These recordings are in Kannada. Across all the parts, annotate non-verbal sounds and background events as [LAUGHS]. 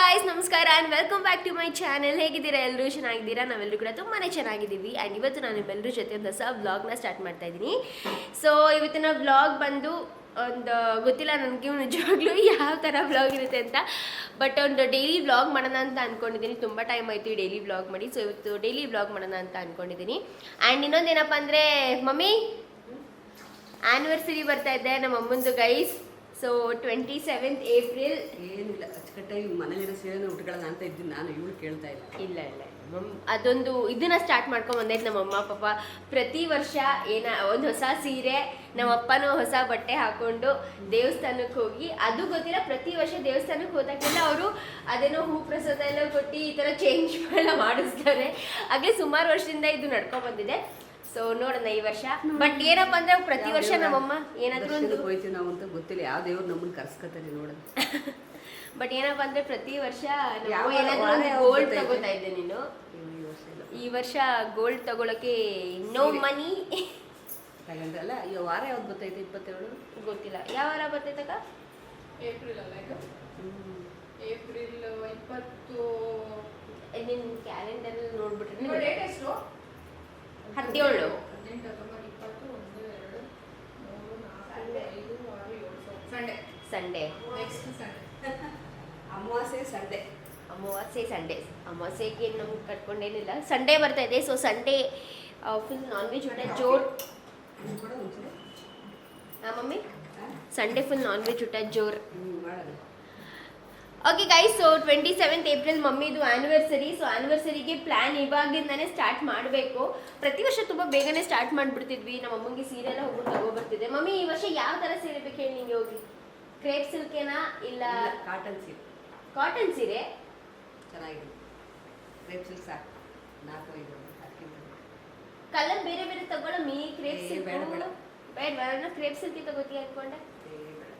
ಗಾಯ್ಸ್ ನಮಸ್ಕಾರ and welcome back to my channel ಹೇಗಿದ್ದೀರಾ? ಎಲ್ಲರೂ ಚೆನ್ನಾಗಿದ್ದೀರಾ? ನಾವೆಲ್ಲರೂ ಕೂಡ ತುಂಬಾ ಚೆನ್ನಾಗಿದ್ದೀವಿ. ಆ್ಯಂಡ್ ಇವತ್ತು ನಾನು ನಿಮ್ಮೆಲ್ಲರ ಜೊತೆ ಒಂದು ಹೊಸ ಬ್ಲಾಗ್ನ ಸ್ಟಾರ್ಟ್ ಮಾಡ್ತಾ ಇದ್ದೀನಿ. ಸೊ ಇವತ್ತಿನ ಬ್ಲಾಗ್ ಬಂದು ಒಂದು ಗೊತ್ತಿಲ್ಲ ನನಗೆ ನಿಜವಾಗ್ಲೂ ಯಾವ ಥರ ಬ್ಲಾಗ್ ಇರುತ್ತೆ ಅಂತ. ಬಟ್ ಒಂದು ಡೈಲಿ ವ್ಲಾಗ್ ಮಾಡೋಣ ಅಂತ ಅಂದ್ಕೊಂಡಿದ್ದೀನಿ ತುಂಬ ಟೈಮ್ ಆಯಿತು ಈ ಡೈಲಿ ಬ್ಲಾಗ್ ಮಾಡಿ. ಸೊ ಇವತ್ತು ಡೈಲಿ ಬ್ಲಾಗ್ ಮಾಡೋಣ ಅಂತ ಅಂದ್ಕೊಂಡಿದ್ದೀನಿ ಆ್ಯಂಡ್ ಇನ್ನೊಂದೇನಪ್ಪ ಅಂದರೆ, ಮಮ್ಮಿ ಆ್ಯನಿವರ್ಸರಿ ಬರ್ತಾ ಇದ್ದೆ ನಮ್ಮ ಅಮ್ಮಂದು guys so twenty seventh April ಏನಿಲ್ಲ ಅಚ್ಚುಕಟ್ಟಾಗಿ ಮನೇಲಿರೋ ಸೀರೆನ ಉಟ್ಕೊಳ್ಳೋಣ ಅಂತ ಇದ್ದೀನಿ ನಾನು ಇವಳು ಕೇಳ್ತಾ ಇಲ್ಲ. ಇಲ್ಲ ಇಲ್ಲ. ಅದೊಂದು ಇದನ್ನ ಸ್ಟಾರ್ಟ್ ಮಾಡ್ಕೊಂಡ್ ಬಂದೈತೆ ನಮ್ಮ ಅಮ್ಮ ಪಾಪ. ಪ್ರತಿ ವರ್ಷ ಏನ ಒಂದು ಹೊಸ ಸೀರೆ ನಮ್ಮ ಅಪ್ಪನೂ ಹೊಸ ಬಟ್ಟೆ ಹಾಕೊಂಡು ದೇವಸ್ಥಾನಕ್ಕೆ ಹೋಗಿ ಅದು ಗೊತ್ತಿಲ್ಲ ಪ್ರತಿ ವರ್ಷ ದೇವಸ್ಥಾನಕ್ಕೆ ಹೋದಾಗೆಲ್ಲ ಅವರು ಅದೇನೋ ಹೂ ಪ್ರಸಾದ ಎಲ್ಲ ಕೊಟ್ಟು ಈ ಥರ ಚೇಂಜ್ [LAUGHS] ಎಲ್ಲ ಮಾಡಿಸ್ತಾರೆ. ಹಾಗೆ ಸುಮಾರು ವರ್ಷದಿಂದ ಇದು ನಡ್ಕೊಂಡ್ ಬಂದಿದೆ. ಸೊ ನೋಡೋಣ ಈ ವರ್ಷ. ಬಟ್ ಏನಪ್ಪ ಅಂದ್ರೆ ಪ್ರತಿ ವರ್ಷ ನಮ್ಮಮ್ಮ ಏನಾದರೂ ಒಂದು ಹೋಯ್ತೀವಿ ನಾವು ಅಂತ ಗೊತ್ತಿಲ್ಲ. ಯಾವ ದೇವ್ರು ನಮ್ಮನ್ನ ಕರ್ಸ್ಕೊತಾರೆ ನೋಡೋಣ. [LAUGHS] ಬಟ್ ಏನಪ್ಪ ಅಂದ್ರೆ ಪ್ರತಿ ವರ್ಷ ನಾವು ಏನಾದರೂ ಗೋಲ್ಡ್ ತಗೋತಾ ಇದ್ದೆ ನೀನು. ಈ ವರ್ಷ ಗೋಲ್ಡ್ ತಗೊಳಕ್ಕೆ ನೋ ಮನಿ ಅಲ್ಲ ಈ ವಾರ ಯಾವ್ದು ಬರ್ತೈತೆ ಇಪ್ಪತ್ತೇಳು? ಗೊತ್ತಿಲ್ಲ. ಯಾವ ವಾರ ಬರ್ತೈತಕ್ಕ ಏಪ್ರಿಲ್ ಅಲ್ಲ ಇದು? ಏಪ್ರಿಲ್ ಇಪ್ಪತ್ತು ನಿನ್ನ ಕ್ಯಾಲೆಂಡರ್ ನೋಡ್ಬಿಟ್ರೆ ಡೇಟ್ ಎಷ್ಟು ಹದಿನೇಳು. ಸಂಡೆ. ಅಮಾವಾಸ್ಯೆ ಸಂಡೇ. ಅಮಾವಾಸ್ಯೆ ಸಂಡೇ. ಅಮಾವಾಸ್ಯೆಗೆ ನಮ್ಗೆ ಕಟ್ಕೊಂಡೇನಿಲ್ಲ. ಸಂಡೇ ಬರ್ತಾ ಇದೆ. So Sunday full non veg ಊಟ ಜೋರ್. ಆ, mummy? Sunday full non veg ಊಟ ಜೋರ್. Okay guys so twenty seventh April ಮಮ್ಮಿದು anniversary so ಆ್ಯನಿವರ್ಸರಿಗೆ ಪ್ಲ್ಯಾನ್ ಇವಾಗಿಂದನೇ ಸ್ಟಾರ್ಟ್ ಮಾಡಬೇಕು. ಪ್ರತಿ ವರ್ಷ ತುಂಬ ಬೇಗನೆ ಸ್ಟಾರ್ಟ್ ಮಾಡಿಬಿಡ್ತಿದ್ವಿ. ನಮ್ಮ ಅಮ್ಮಂಗೆ ಸೀರೆ ಎಲ್ಲ ಹೋಗಿ ತಗೋಬರ್ತಿದ್ದೆ. ಮಮ್ಮಿ ಈ ವರ್ಷ ಯಾವ ಥರ ಸೀರೆ ಬೇಕು ಹೇಳಿ ನಿಮಗೆ ಹೋಗಿ? ಕ್ರೇಪ್ ಸಿಲ್ಕೇನಾ ಇಲ್ಲ ಕಾಟನ್ ಸೀರೆ. ಕಾಟನ್ ಸೀರೆ? ಚೆನ್ನಾಗಿದೆ. ಕ್ರೇಪ್ ಸಿಲ್ಕ್ ಸಾಕು. ನಾಲ್ಕು ಐದು ಅದಕ್ಕಿಂತ ಕಲರ್ ಬೇರೆ ಬೇರೆ ತಗೊಳಮ್ಮಿ ಕ್ರೇಪ್ ಸಿಲ್ಕ್. ಬೇಡ ಬೇಡ. ಕ್ರೇಪ್ ಸಿಲ್ಕಿ ತಗೋತೀಯ ಅನ್ಕೊಂಡೆ.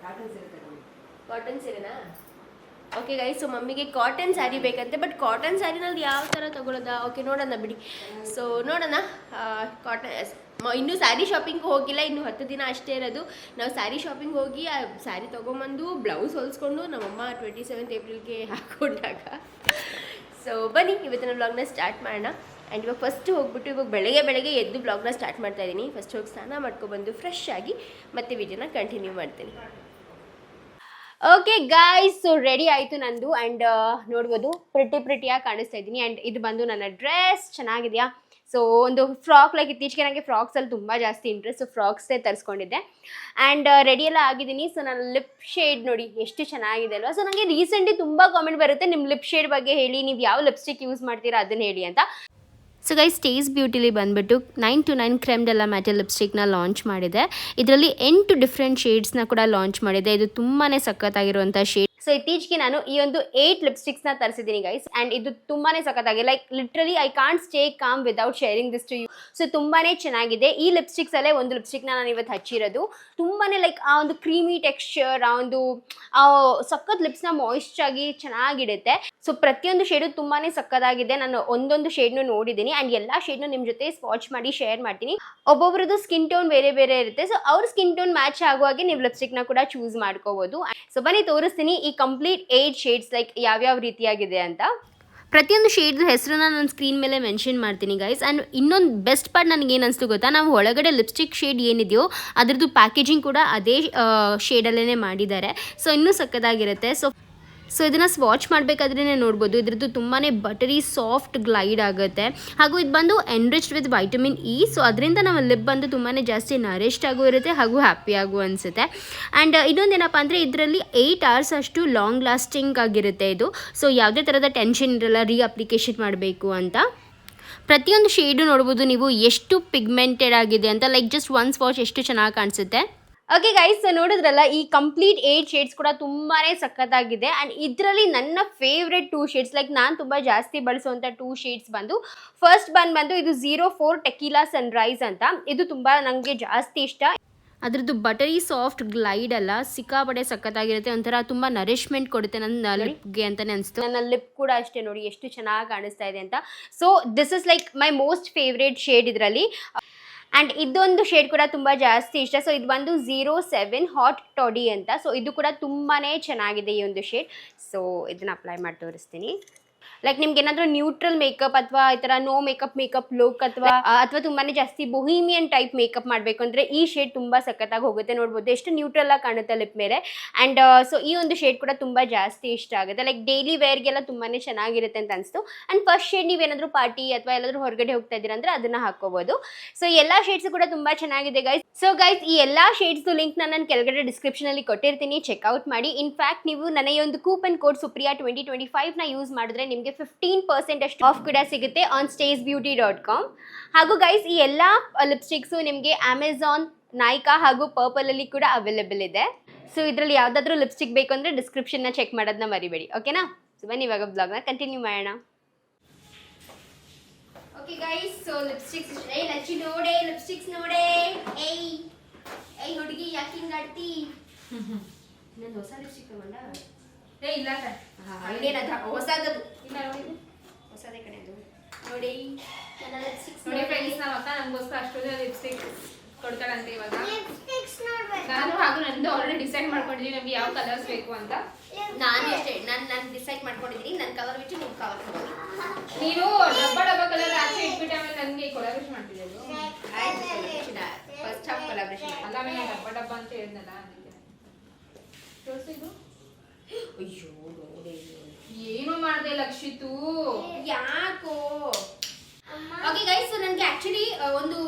ಕಾಟನ್ ಸೀರೆ ತಗೊಂಡು ಕಾಟನ್ ಸೀರೆನಾ? ಓಕೆ ಗೈಸ್ ಸೊ ಮಮ್ಮಿಗೆ ಕಾಟನ್ ಸ್ಯಾರಿ ಬೇಕಂತೆ ಬಟ್ ಕಾಟನ್ ಸ್ಯಾರಿನಲ್ಲಿ ಯಾವ ಥರ ತೊಗೊಳೋದಾ? ಓಕೆ ನೋಡೋಣ ಬಿಡಿ. ಸೊ ನೋಡೋಣ. ಕಾಟನ್ ಇನ್ನೂ ಸ್ಯಾರಿ ಶಾಪಿಂಗ್ ಹೋಗಿಲ್ಲ, ಇನ್ನು ಹತ್ತು ದಿನ ಅಷ್ಟೇ ಇರೋದು. ನಾವು ಸ್ಯಾರಿ ಶಾಪಿಂಗ್ ಹೋಗಿ, ಆ ಸ್ಯಾರಿ ತೊಗೊಂಬಂದು ಬ್ಲೌಸ್ ಹೊಲಿಸ್ಕೊಂಡು ನಮ್ಮಮ್ಮ ಟ್ವೆಂಟಿ ಸೆವೆಂತ್ ಏಪ್ರಿಲ್ಗೆ ಹಾಕೊಂಡಾಗ. ಸೊ ಬನ್ನಿ, ಇವತ್ತಿನ ಬ್ಲಾಗ್ನ ಸ್ಟಾರ್ಟ್ ಮಾಡೋಣ. ಆ್ಯಂಡ್ ಇವಾಗ ಫಸ್ಟ್ ಹೋಗ್ಬಿಟ್ಟು, ಇವಾಗ ಬೆಳಗ್ಗೆ ಬೆಳಗ್ಗೆ ಎದ್ದು ಬ್ಲಾಗ್ನ ಸ್ಟಾರ್ಟ್ ಮಾಡ್ತಾ ಇದ್ದೀನಿ ಫಸ್ಟ್ ಹೋಗಿ ಸ್ನಾನ ಮಾಡ್ಕೊಬಂದು ಫ್ರೆಶ್ ಆಗಿ ಮತ್ತೆ ವಿಡಿಯೋನ ಕಂಟಿನ್ಯೂ ಮಾಡ್ತೀನಿ. ಓಕೆ ಗಾಯ್ಸ್ ಸೊ ರೆಡಿ ಆಯಿತು ನಂದು. ಆ್ಯಂಡ್ ನೋಡ್ಬೋದು ಪ್ರಿಟಿ ಪ್ರಿಟಿಯಾಗಿ ಕಾಣಿಸ್ತಾ ಇದ್ದೀನಿ. ಆ್ಯಂಡ್ ಇದು ಬಂದು ನನ್ನ ಡ್ರೆಸ್ ಚೆನ್ನಾಗಿದೆಯಾ? ಸೊ ಒಂದು ಫ್ರಾಕ್ ಲೈಕ್ ಇತ್ತೀಚೆಗೆ ನನಗೆ ಫ್ರಾಕ್ಸಲ್ಲಿ ತುಂಬ ಜಾಸ್ತಿ ಇಂಟ್ರೆಸ್ಟ್ ಸೊ ಫ್ರಾಕ್ಸೇ ತರಿಸ್ಕೊಂಡಿದ್ದೆ. ಆ್ಯಂಡ್ ರೆಡಿ ಎಲ್ಲ ಆಗಿದ್ದೀನಿ. ಸೊ ನನ್ನ ಲಿಪ್ ಶೇಡ್ ನೋಡಿ, ಎಷ್ಟು ಚೆನ್ನಾಗಿದೆ ಅಲ್ವಾ? ಸೊ ನನಗೆ ರೀಸೆಂಟ್ಲಿ ತುಂಬ ಕಾಮೆಂಟ್ ಬರುತ್ತೆ. ನಿಮ್ಮ ಲಿಪ್ ಶೇಡ್ ಬಗ್ಗೆ ಹೇಳಿ. ನೀವು ಯಾವ ಲಿಪ್ಸ್ಟಿಕ್ ಯೂಸ್ ಮಾಡ್ತೀರಾ? ಅದನ್ನು ಹೇಳಿ ಅಂತ. ಸೊ ಗೈಸ್ ಸ್ಟೇಸ್ ಬ್ಯೂಟಿಲಿ ಬಂದುಬಿಟ್ಟು nine to nine creme della matte ಲಿಪ್ಸ್ಟಿಕ್ನ launch ಮಾಡಿದೆ. ಇದರಲ್ಲಿ ಎಂಟು ಡಿಫ್ರೆಂಟ್ ಶೇಡ್ಸ್ನ ಕೂಡ ಲಾಂಚ್ ಮಾಡಿದೆ. ಇದು ತುಂಬಾ ಸಖತ್ತಾಗಿರುವಂಥ ಶೇಡ್ ಸೊ ಇತ್ತೀಚೆಗೆ ನಾನು ಈ ಒಂದು ಏಟ್ ಲಿಪ್ಸ್ಟಿಕ್ಸ್ನ ತರಿಸಿದ್ದೀನಿ ಗೈಸ್ ಅಂಡ್ ಇದು ತುಂಬಾನೇ ಸಖತ್ತಾಗಿದೆ. Like literally I can't stay calm without sharing this to you so ತುಂಬಾನೇ ಚೆನ್ನಾಗಿದೆ. ಈ ಲಿಪ್ಸ್ಟಿಕ್ಸ್ ಅಲ್ಲೇ ಒಂದು ಲಿಪ್ಸ್ಟಿಕ್ ನಾನು ಇವತ್ತು ಹಚ್ಚಿರೋದು. ತುಂಬಾನೇ ಲೈಕ್ ಆ ಒಂದು ಕ್ರೀಮಿ ಟೆಕ್ಸ್ಚರ್ ಆ ಒಂದು ಸಖತ್ನ ಮಾಯಿಶ್ಚರ್ ಆಗಿ ಚೆನ್ನಾಗಿಡುತ್ತೆ. ಸೊ ಪ್ರತಿಯೊಂದು ಶೇಡು ತುಂಬಾನೇ ಸಕ್ಕತ್ತಾಗಿದೆ ನಾನು ಒಂದೊಂದು ಶೇಡ್ ಶೇಡ್ನು ನೋಡಿದ್ದೀನಿ. ಅಂಡ್ ಎಲ್ಲ ಶೇಡ್ನು ನಿಮ್ಮ ಜೊತೆ ಸ್ವಾಚ್ ಮಾಡಿ ಶೇರ್ ಮಾಡ್ತೀನಿ. ಒಬ್ಬೊಬ್ರದ್ದು ಸ್ಕಿನ್ ಟೋನ್ ಬೇರೆ ಬೇರೆ ಇರುತ್ತೆ. ಸೊ ಅವ್ರ ಸ್ಕಿನ್ ಟೋನ್ ಮ್ಯಾಚ್ ಆಗುವಾಗೆ ನೀವು ಲಿಪ್ಸ್ಟಿಕ್ನ ಕೂಡ ಚೂಸ್ ಮಾಡ್ಕೋಬಹುದು ಸೊ ಬನ್ನಿ, ತೋರಿಸ್ತೀನಿ ಕಂಪ್ಲೀಟ್ ಏಟ್ ಶೇಡ್ಸ್ ಲೈಕ್ ಯಾವ್ಯಾವ ರೀತಿಯಾಗಿದೆ ಅಂತ? ಪ್ರತಿಯೊಂದು ಶೇಡ್ದು ಹೆಸರನ್ನ ನಾನು ಸ್ಕ್ರೀನ್ ಮೇಲೆ ಮೆನ್ಷನ್ ಮಾಡ್ತೀನಿ ಗೈಸ್ ಆ್ಯಂಡ್ ಇನ್ನೊಂದು ಬೆಸ್ಟ್ ಪಾರ್ಟ್ ನನಗೆ ಏನು ಗೊತ್ತಾ? ನಾವು ಒಳಗಡೆ ಲಿಪ್ಸ್ಟಿಕ್ ಶೇಡ್ ಏನಿದೆಯೋ, ಅದ್ರದ್ದು ಪ್ಯಾಕೇಜಿಂಗ್ ಕೂಡ ಅದೇ ಶೇಡಲ್ಲೇ ಮಾಡಿದ್ದಾರೆ. ಸೊ ಇನ್ನೂ ಸಕ್ಕದಾಗಿರುತ್ತೆ ಸೊ ಸೊ ಇದನ್ನು ಸ್ವಾಚ್ ಮಾಡಬೇಕಾದ್ರೆ ನೋಡ್ಬೋದು. ಇದ್ರದ್ದು ತುಂಬಾ ಬಟರಿ ಸಾಫ್ಟ್ ಗ್ಲೈಡ್ ಆಗುತ್ತೆ. ಹಾಗೂ ಇದು ಬಂದು enriched with vitamin E so ಅದರಿಂದ ನಮ್ಮ ಲಿಪ್ ಬಂದು ತುಂಬಾ ಜಾಸ್ತಿ ನರಿಷ್ಡ್ ಆಗೂ ಇರುತ್ತೆ ಹಾಗೂ ಹ್ಯಾಪಿ ಆಗು ಅನಿಸುತ್ತೆ. ಆ್ಯಂಡ್ ಇನ್ನೊಂದೇನಪ್ಪ ಅಂದರೆ ಇದರಲ್ಲಿ ಏಯ್ಟ್ ಅವರ್ಸ್ ಅಷ್ಟು ಲಾಂಗ್ ಲಾಸ್ಟಿಂಗ್ ಆಗಿರುತ್ತೆ ಇದು. ಸೊ ಯಾವುದೇ ಥರದ ಟೆನ್ಷನ್ ಇರಲ್ಲ ರೀ ಅಪ್ಲಿಕೇಶನ್ ಮಾಡಬೇಕು ಅಂತ. ಪ್ರತಿಯೊಂದು ಶೇಡು ನೋಡ್ಬೋದು ನೀವು ಎಷ್ಟು ಪಿಗ್ಮೆಂಟೆಡ್ ಆಗಿದೆ ಅಂತ ಲೈಕ್ ಜಸ್ಟ್ ಒನ್ಸ್ ವಾಚ್ ಎಷ್ಟು ಚೆನ್ನಾಗಿ ಕಾಣಿಸುತ್ತೆ. ಓಕೆ ಗೈಸ್ ನೋಡಿದ್ರಲ್ಲ ಈ ಕಂಪ್ಲೀಟ್ ಏಟ್ ಶೇಡ್ಸ್ ಕೂಡ ತುಂಬಾನೇ ಸಕ್ಕತ್ತಾಗಿದೆ ಆ್ಯಂಡ್ ಇದರಲ್ಲಿ ನನ್ನ ಫೇವ್ರೆಟ್ ಟೂ ಶೇಡ್ಸ್ ಲೈಕ್ ನಾನು ತುಂಬ ಜಾಸ್ತಿ ಬಳಸುವಂಥ ಟೂ ಶೇಡ್ಸ್ ಬಂದು ಫಸ್ಟ್ ಬಂದು ಬಂದು ಇದು ಝೀರೋ ಫೋರ್ ಟೆಕೀಲಾ ಸನ್ರೈಸ್ ಅಂತ. ಇದು ತುಂಬ ನನಗೆ ಜಾಸ್ತಿ ಇಷ್ಟ. ಅದರದ್ದು ಬಟರಿ ಸಾಫ್ಟ್ ಗ್ಲೈಡ್ ಅಲ್ಲ ಸಿಕ್ಕಾಪಡೆ ಸಖತ್ತಾಗಿರುತ್ತೆ. ಒಂಥರ ತುಂಬ ನರಿಶ್ಮೆಂಟ್ ಕೊಡುತ್ತೆ ನನ್ನ ಲಿಪ್ಗೆ ಅಂತಲೇ ಅನಿಸ್ತು. ನನ್ನ ಲಿಪ್ ಕೂಡ ಅಷ್ಟೇ ನೋಡಿ ಎಷ್ಟು ಚೆನ್ನಾಗಿ ಕಾಣಿಸ್ತಾ ಇದೆ ಅಂತ. So this is like my most favourite shade ಇದರಲ್ಲಿ. ಆ್ಯಂಡ್ ಇದೊಂದು ಶೇಡ್ ಕೂಡ ತುಂಬ ಜಾಸ್ತಿ ಇಷ್ಟ. ಸೊ ಇದು ಬಂದು ಝೀರೋ ಸೆವೆನ್ ಹಾಟ್ ಟಾಡಿ ಅಂತ. ಸೊ ಇದು ಕೂಡ ತುಂಬಾ ಚೆನ್ನಾಗಿದೆ ಈ ಒಂದು ಶೇಡ್ ಸೊ ಇದನ್ನು ಅಪ್ಲೈ ಮಾಡಿ ತೋರಿಸ್ತೀನಿ. ಲೈಕ್ ನಿಮ್ಗೆ ಏನಾದ್ರು ನ್ಯೂಟ್ರಲ್ ಮೇಕಪ್ ಅಥವಾ ಈ ತರ ನೋ ಮೇಕಪ್ ಮೇಕಪ್ ಲುಕ್ ಅಥವಾ ಅಥವಾ ತುಂಬಾನೇ ಜಾಸ್ತಿ ಬೊಹಿಮಿಯನ್ ಟೈಪ್ ಮೇಕಪ್ ಮಾಡಬೇಕು ಅಂದ್ರೆ ಈ ಶೇಡ್ ತುಂಬಾ ಸಖತ್ತಾಗಿ ಹೋಗುತ್ತೆ. ನೋಡ್ಬೋದು ಎಷ್ಟು ನ್ಯೂಟ್ರಲ್ ಆಗಿ ಕಾಣುತ್ತೆ ಲಿಪ್ ಮೇಲೆ. ಅಂಡ್ ಸೊ ಈ ಒಂದು ಶೇಡ್ ಕೂಡ ತುಂಬಾ ಜಾಸ್ತಿ ಇಷ್ಟ ಆಗುತ್ತೆ. ಲೈಕ್ ಡೈಲಿ ವೇರ್ಗೆಲ್ಲ ತುಂಬಾನೇ ಚೆನ್ನಾಗಿರುತ್ತೆ ಅಂತ ಅನಿಸ್ತು. ಅಂಡ್ ಫಸ್ಟ್ ಶೇಡ್ ನೀವೇನಾದರೂ ಪಾರ್ಟಿ ಅಥವಾ ಎಲ್ಲಾದ್ರೂ ಹೊರಗಡೆ ಹೋಗ್ತಾ ಇದ್ದೀರಾ ಅಂದ್ರೆ ಅದನ್ನ ಹಾಕೋಬಹುದು ಸೊ ಎಲ್ಲಾ ಶೇಡ್ಸ್ ಕೂಡ ತುಂಬಾ ಚೆನ್ನಾಗಿದೆ ಗೈಸ್ ಸೊ ಗೈಸ್ ಈ ಎಲ್ಲಾ ಶೇಡ್ಸ್ ಲಿಂಕ್ ನಾನು ಕೆಳಗಡೆ ಡಿಸ್ಕ್ರಿಪ್ಷನ್ ಅಲ್ಲಿ ಕೊಟ್ಟಿರ್ತೀನಿ. ಚೆಕ್ಔಟ್ ಮಾಡಿ. ಇನ್ಫ್ಯಾಕ್ಟ್ ನೀವು ನನಗೆ ಈ ಒಂದು coupon code Supriya twenty twenty ಫೈವ್ನ use ಮಾಡಿದ್ರೆ ನಿಮಗೆ ಫಿಫ್ಟೀನ್ ಪರ್ಸೆಂಟ್ ಅಷ್ಟು ಆಫ್ ಕೂಡ ಸಿಗುತ್ತೆ on stays beauty dot com ಹಾಗೂ ಗೈಸ್ ಈ ಎಲ್ಲ ಲಿಪ್ಸ್ಟಿಕ್ಸು ನಿಮಗೆ ಅಮೆಝಾನ್ ನಾಯ್ಕಾ ಹಾಗೂ ಪರ್ಪಲಲ್ಲಿ ಕೂಡ ಅವೈಲೇಬಲ್ ಇದೆ. ಸೊ ಇದರಲ್ಲಿ ಯಾವುದಾದ್ರೂ ಲಿಪ್ಸ್ಟಿಕ್ ಬೇಕು ಅಂದರೆ ಡಿಸ್ಕ್ರಿಪ್ಷನ್ನ ಚೆಕ್ ಮಾಡೋದನ್ನ ಮರಿಬೇಡಿ. ಓಕೆನಾ ಸೊ ಬನ್ನಿ ಇವಾಗ ಬ್ಲಾಗ್ನ ಕಂಟಿನ್ಯೂ ಮಾಡೋಣ. ಓಕೆ ಗೈಸ್ ಸೊ ಲಿಪ್ಸ್ಟಿಕ್ಸ್ ಏಯ್ ಲಚ್ಚಿ ನೋಡೆ ಲಿಪ್ಸ್ಟಿಕ್ಸ್ ನೋಡೆ. ಏಯ್ ಏಯ್ ಹುಡುಗಿ ಯಾಕೆ ಹಿಂಗಾಡ್ತಿ [LAUGHS] ನಾನು ಹೊಸ ಲಿಪ್ಸ್ಟಿಕ್ ತಗೊಂಡ? ಏ ಇಲ್ಲ ಸರ್ ಇನ್ನೇನದ ಹೊಸದದು. ಇಲ್ಲ ನೋಡಿ. ಹೊಸದೇ ಕಡೆ ಅದು. ನೋಡಿ ನೋಡಿ ಫ್ರೆಂಡ್ಸ್ ನಮ್ಮ ಅಕ್ಕ ನಮಗೋಸ್ಕರ ಅಷ್ಟೊಂದು ಲಿಪ್ಸ್ಟಿಕ್ ಕೊಡ್ತಾಳಂತೆ ಇವಾಗ. ನಾನು ಹಾಗೂ ನಂದು ಆಲ್ರೆಡಿ ಡಿಸೈಡ್ ಮಾಡ್ಕೊಂಡಿದ್ದೀನಿ ನಮ್ಗೆ ಯಾವ ಕಲರ್ಸ್ ಬೇಕು ಅಂತ. ನಾನು ಅಷ್ಟೇ ನಾನು ನಾನು ಡಿಸೈಡ್ ಮಾಡ್ಕೊಂಡಿದ್ದೀನಿ ನನ್ನ ಕಲರ್ ಬಿಟ್ಟು ಕವರ್ ತಗೊಳ್ಳಿ ನೀನು ಡಬ್ಬ ಡಬ್ಬ ಕಲರ್ ಆಚೆ ಇಟ್ಬಿಟ್ಟು ಆಮೇಲೆ ನನಗೆ ಕೊಲಾಬ್ರೇಷನ್ ಮಾಡ್ತಿದ್ದೆವು ಫಸ್ಟ್ ಹಾಫ್ ಕೊಲಾಬ್ರೇಷನ್ ಅಲ್ಲ ಆಮೇಲೆ ನಾನು ಡಬ್ಬ ಡಬ್ಬ ಅಂತ ಹೇಳಿದ್ನಲ್ಲ ಅದಕ್ಕೆ. ತೋರ್ಸು ಇದು. ಅಯ್ಯೋ ನೋಡಿ ಏನು ಮಾಡ್ದೆ ಲಕ್ಷಿತು. ಯಾಕೋ? ಓಕೆ ಗೈಸ್ ನನಗೆ ಆಕ್ಚುಲಿ ಒಂದು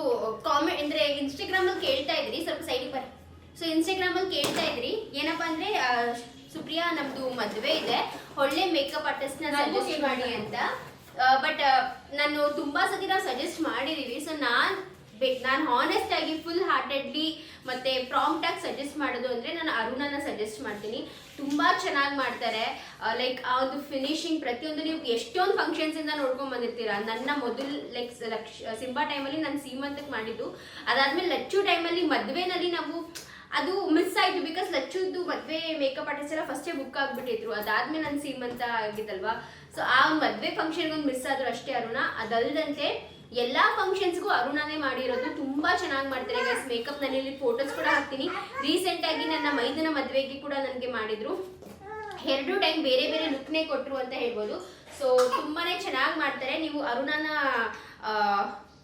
ಕಾಮೆಂಟ್ ಅಂದ್ರೆ ಇನ್ಸ್ಟಾಗ್ರಾಮ್ ಅಲ್ಲಿ ಕೇಳ್ತಾ ಇದ್ರಿ. ಸ್ವಲ್ಪ ಸೈಡ್ ಬರ್ರಿ ಸೊ ಇನ್ಸ್ಟಾಗ್ರಾಮ್ ಅಲ್ಲಿ ಕೇಳ್ತಾ ಇದ್ರಿ. ಏನಪ್ಪಾ ಅಂದ್ರೆ ಸುಪ್ರಿಯಾ ನಮ್ದು ಮದುವೆ ಇದೆ. ಒಳ್ಳೆ ಮೇಕಪ್ ಆರ್ಟಿಸ್ಟ್ನ ಸಜೆಸ್ಟ್ ಮಾಡಿ ಅಂತ. ಬಟ್ ನಾನು ತುಂಬಾ ಸತಿ ನಾವು ಸಜೆಸ್ಟ್ ಮಾಡಿದೀವಿ. ಸೊ ನಾನ್ ನಾನು ಹಾನೆಸ್ಟ್ ಆಗಿ ಫುಲ್ ಹಾರ್ಟೆಡ್ಲಿ ಮತ್ತೆ ಪ್ರಾಂಪ್ಟ್ ಆಗಿ ಸಜೆಸ್ಟ್ ಮಾಡೋದು ಅಂದ್ರೆ ನಾನು ಅರುಣನ ಸಜೆಸ್ಟ್ ಮಾಡ್ತೀನಿ. ತುಂಬಾ ಚೆನ್ನಾಗಿ ಮಾಡ್ತಾರೆ. ಲೈಕ್ ಆ ಒಂದು ಫಿನಿಶಿಂಗ್ ಪ್ರತಿಯೊಂದು ನೀವು ಎಷ್ಟೊಂದು ಫಂಕ್ಷನ್ಸ್ ಇಂದ ನೋಡ್ಕೊಂಡ್ ಬಂದಿರ್ತೀರಾ? ನನ್ನ ಮೊದಲು ಲೈಕ್ ಲಕ್ಷ ಸಿಂಬಾ ಟೈಮಲ್ಲಿ ನಾನು ಸೀಮಂತಕ್ಕೆ ಮಾಡಿದ್ದು. ಅದಾದ್ಮೇಲೆ ಲಚ್ಚು ಟೈಮಲ್ಲಿ ಮದುವೆನಲ್ಲಿ ನಾವು ಅದು ಮಿಸ್ ಆಯ್ತು ಬಿಕಾಸ್ ಲಚ್ಚುದ್ದು ಮದ್ವೆ ಮೇಕಪ್ ಆರ್ಟಿಸ್ಟ್ ಎಲ್ಲ ಫಸ್ಟೇ ಬುಕ್ ಆಗ್ಬಿಟ್ಟಿದ್ರು. ಅದಾದ್ಮೇಲೆ ನನ್ನ ಸೀಮಂತ ಆಗಿದ್ದಲ್ವಾ? ಸೊ ಆ ಮದ್ವೆ ಫಂಕ್ಷನ್ ಒಂದು ಮಿಸ್ ಆದ್ರು ಅಷ್ಟೇ ಅರುಣ. ಅದಲ್ಲದಂತೆ ಎಲ್ಲಾ ಫಂಕ್ಷನ್ಸ್ಗೂ ಅರುಣಾನೇ ಮಾಡಿರೋದು ತುಂಬಾ ಚೆನ್ನಾಗಿ ಮಾಡ್ತಾರೆ. ಗೈಸ್ ಮೇಕಪ್ನಲ್ಲಿ ಇಲ್ಲಿ ಫೋಟೋಸ್ ಕೂಡ ಹಾಕ್ತೀನಿ. ರೀಸೆಂಟ್ ಆಗಿ ನನ್ನ ಮೈದನ ಮದುವೆಗೆ ಕೂಡ ನನಗೆ ಮಾಡಿದ್ರು. ಎರಡು ಟೈಮ್ ಬೇರೆ ಬೇರೆ ಲುಕ್ನೇ ಕೊಟ್ಟರು ಅಂತ ಹೇಳ್ಬೋದು. ಸೊ ತುಂಬಾನೇ ಚೆನ್ನಾಗಿ ಮಾಡ್ತಾರೆ. ನೀವು ಅರುಣನ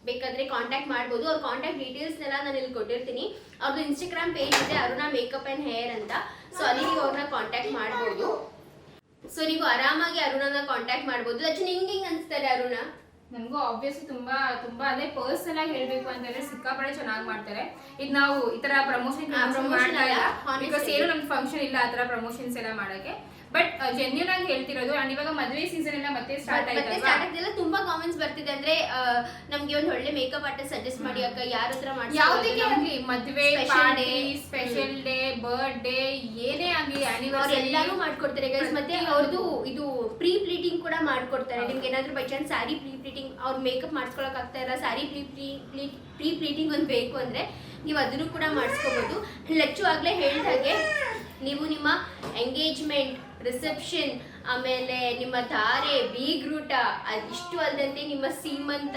ಬೇಕಾದರೆ ಕಾಂಟ್ಯಾಕ್ಟ್ ಮಾಡ್ಬೋದು. ಅವ್ರ ಕಾಂಟ್ಯಾಕ್ಟ್ ಡೀಟೇಲ್ಸ್ನೆಲ್ಲ ನಾನು ಇಲ್ಲಿ ಕೊಟ್ಟಿರ್ತೀನಿ. ಅವ್ರದ್ದು ಇನ್ಸ್ಟಾಗ್ರಾಮ್ ಪೇಜ್ ಇದೆ, ಅರುಣ ಮೇಕಪ್ ಆ್ಯಂಡ್ ಹೇರ್ ಅಂತ. ಸೊ ಅಲ್ಲಿ ನೀವು ಅವ್ರನ್ನ ಕಾಂಟ್ಯಾಕ್ಟ್ ಮಾಡ್ಬೋದು. ಸೊ ನೀವು ಆರಾಮಾಗಿ ಅರುಣನ ಕಾಂಟ್ಯಾಕ್ಟ್ ಮಾಡ್ಬೋದು. ಅಚ್ಚು, ನಿಂಗೆ ಹಿಂಗೆ ಅನಿಸ್ತಾರೆ ಅರುಣ? ನನಗೂ ಆಬ್ವಿಯಸ್ಲಿ ತುಂಬಾ ತುಂಬಾ ಅದೇ ಪರ್ಸನ್ ಆಗಿ ಹೇಳ್ಬೇಕು ಅಂತಂದ್ರೆ ಸಿಕ್ಕಾಪಡೆ ಚೆನ್ನಾಗಿ ಮಾಡ್ತಾರೆ. ಈಗ ನಾವು ಈ ತರ ಪ್ರಮೋಷನ್ ಮಾಡ್ತಾ ಇಲ್ಲ. ಬಿಕಾಸ್ ಏನು ನಮ್ಗೆ ಫಂಕ್ಷನ್ ಇಲ್ಲ ಆ ತರ ಪ್ರಮೋಷನ್ಸ್ ಎಲ್ಲ ಮಾಡಕ್ಕೆ. ಬಟ್ ಜೆನ್ಯೂನ್ ಆಗಿ ಹೇಳ್ತಿರೋದು ಅಂಡ್ ಇವಾಗ ಮದುವೆ ಸೀಸನ್ ಎಲ್ಲ ಮತ್ತೆ ಸ್ಟಾರ್ಟ್ ಮತ್ತೆ ಸ್ಟಾರ್ಟ್ ಆಗ್ತಿಲ್ಲ ತುಂಬಾ ಕಾಮೆಂಟ್ಸ್ ಬರ್ತಿದೆ. ಅಂದ್ರೆ ನಮ್ಗೆ ಒಂದು ಒಳ್ಳೆ ಮೇಕಪ್ ಆರ್ಟಿಸ್ಟ್ ಸಜೆಸ್ಟ್ ಮಾಡಿ ಅಕ್ಕ ಯಾರ ಹತ್ರ ಯಾವ್ದಕ್ಕೆ ಮಾಡ್ಸ್ಕೊಳ್ಳೋದು? ಆಗ್ಲಿ ಮದ್ವೆ day party. Special day birthday ಏನೇ ಆಗ್ಲಿ ಆನಿವರ್ಸರಿ ಎಲ್ಲಾನು ಮಾಡ್ಕೊಡ್ತಾರೆ ಗೈಸ್ ಮತ್ತೆ ಅವ್ರದ್ದು ಇದು ಪ್ರೀ ಪ್ಲೀಟಿಂಗ್ ಕೂಡ ಮಾಡ್ಕೊಡ್ತಾರೆ. ನಿಮ್ಗೆ ಏನಾದ್ರು by chance sari pre pleating ಅವ್ರ ಮೇಕಪ್ ಮಾಡ್ಸ್ಕೊಳಕ್ ಆಗ್ತಾ ಇಲ್ಲ sari pre pre pre pleating ಒಂದು ಬೇಕು ಅಂದ್ರೆ ನೀವು ಅದನ್ನು ಕೂಡ ಮಾಡಿಸ್ಕೋಬಹುದು ಲಚ್ಚು ಆಗ್ಲೇ ಹೇಳಿದ ಹಾಗೆ ನೀವು ನಿಮ್ಮ ಎಂಗೇಜ್ಮೆಂಟ್ ರಿಸೆಪ್ಷನ್ ಆಮೇಲೆ ನಿಮ್ಮ ಧಾರೆ ಬೀಗ್ರೂಟ ಇಷ್ಟು ಅಲ್ಲದಂತೆ ನಿಮ್ಮ ಸೀಮಂತ.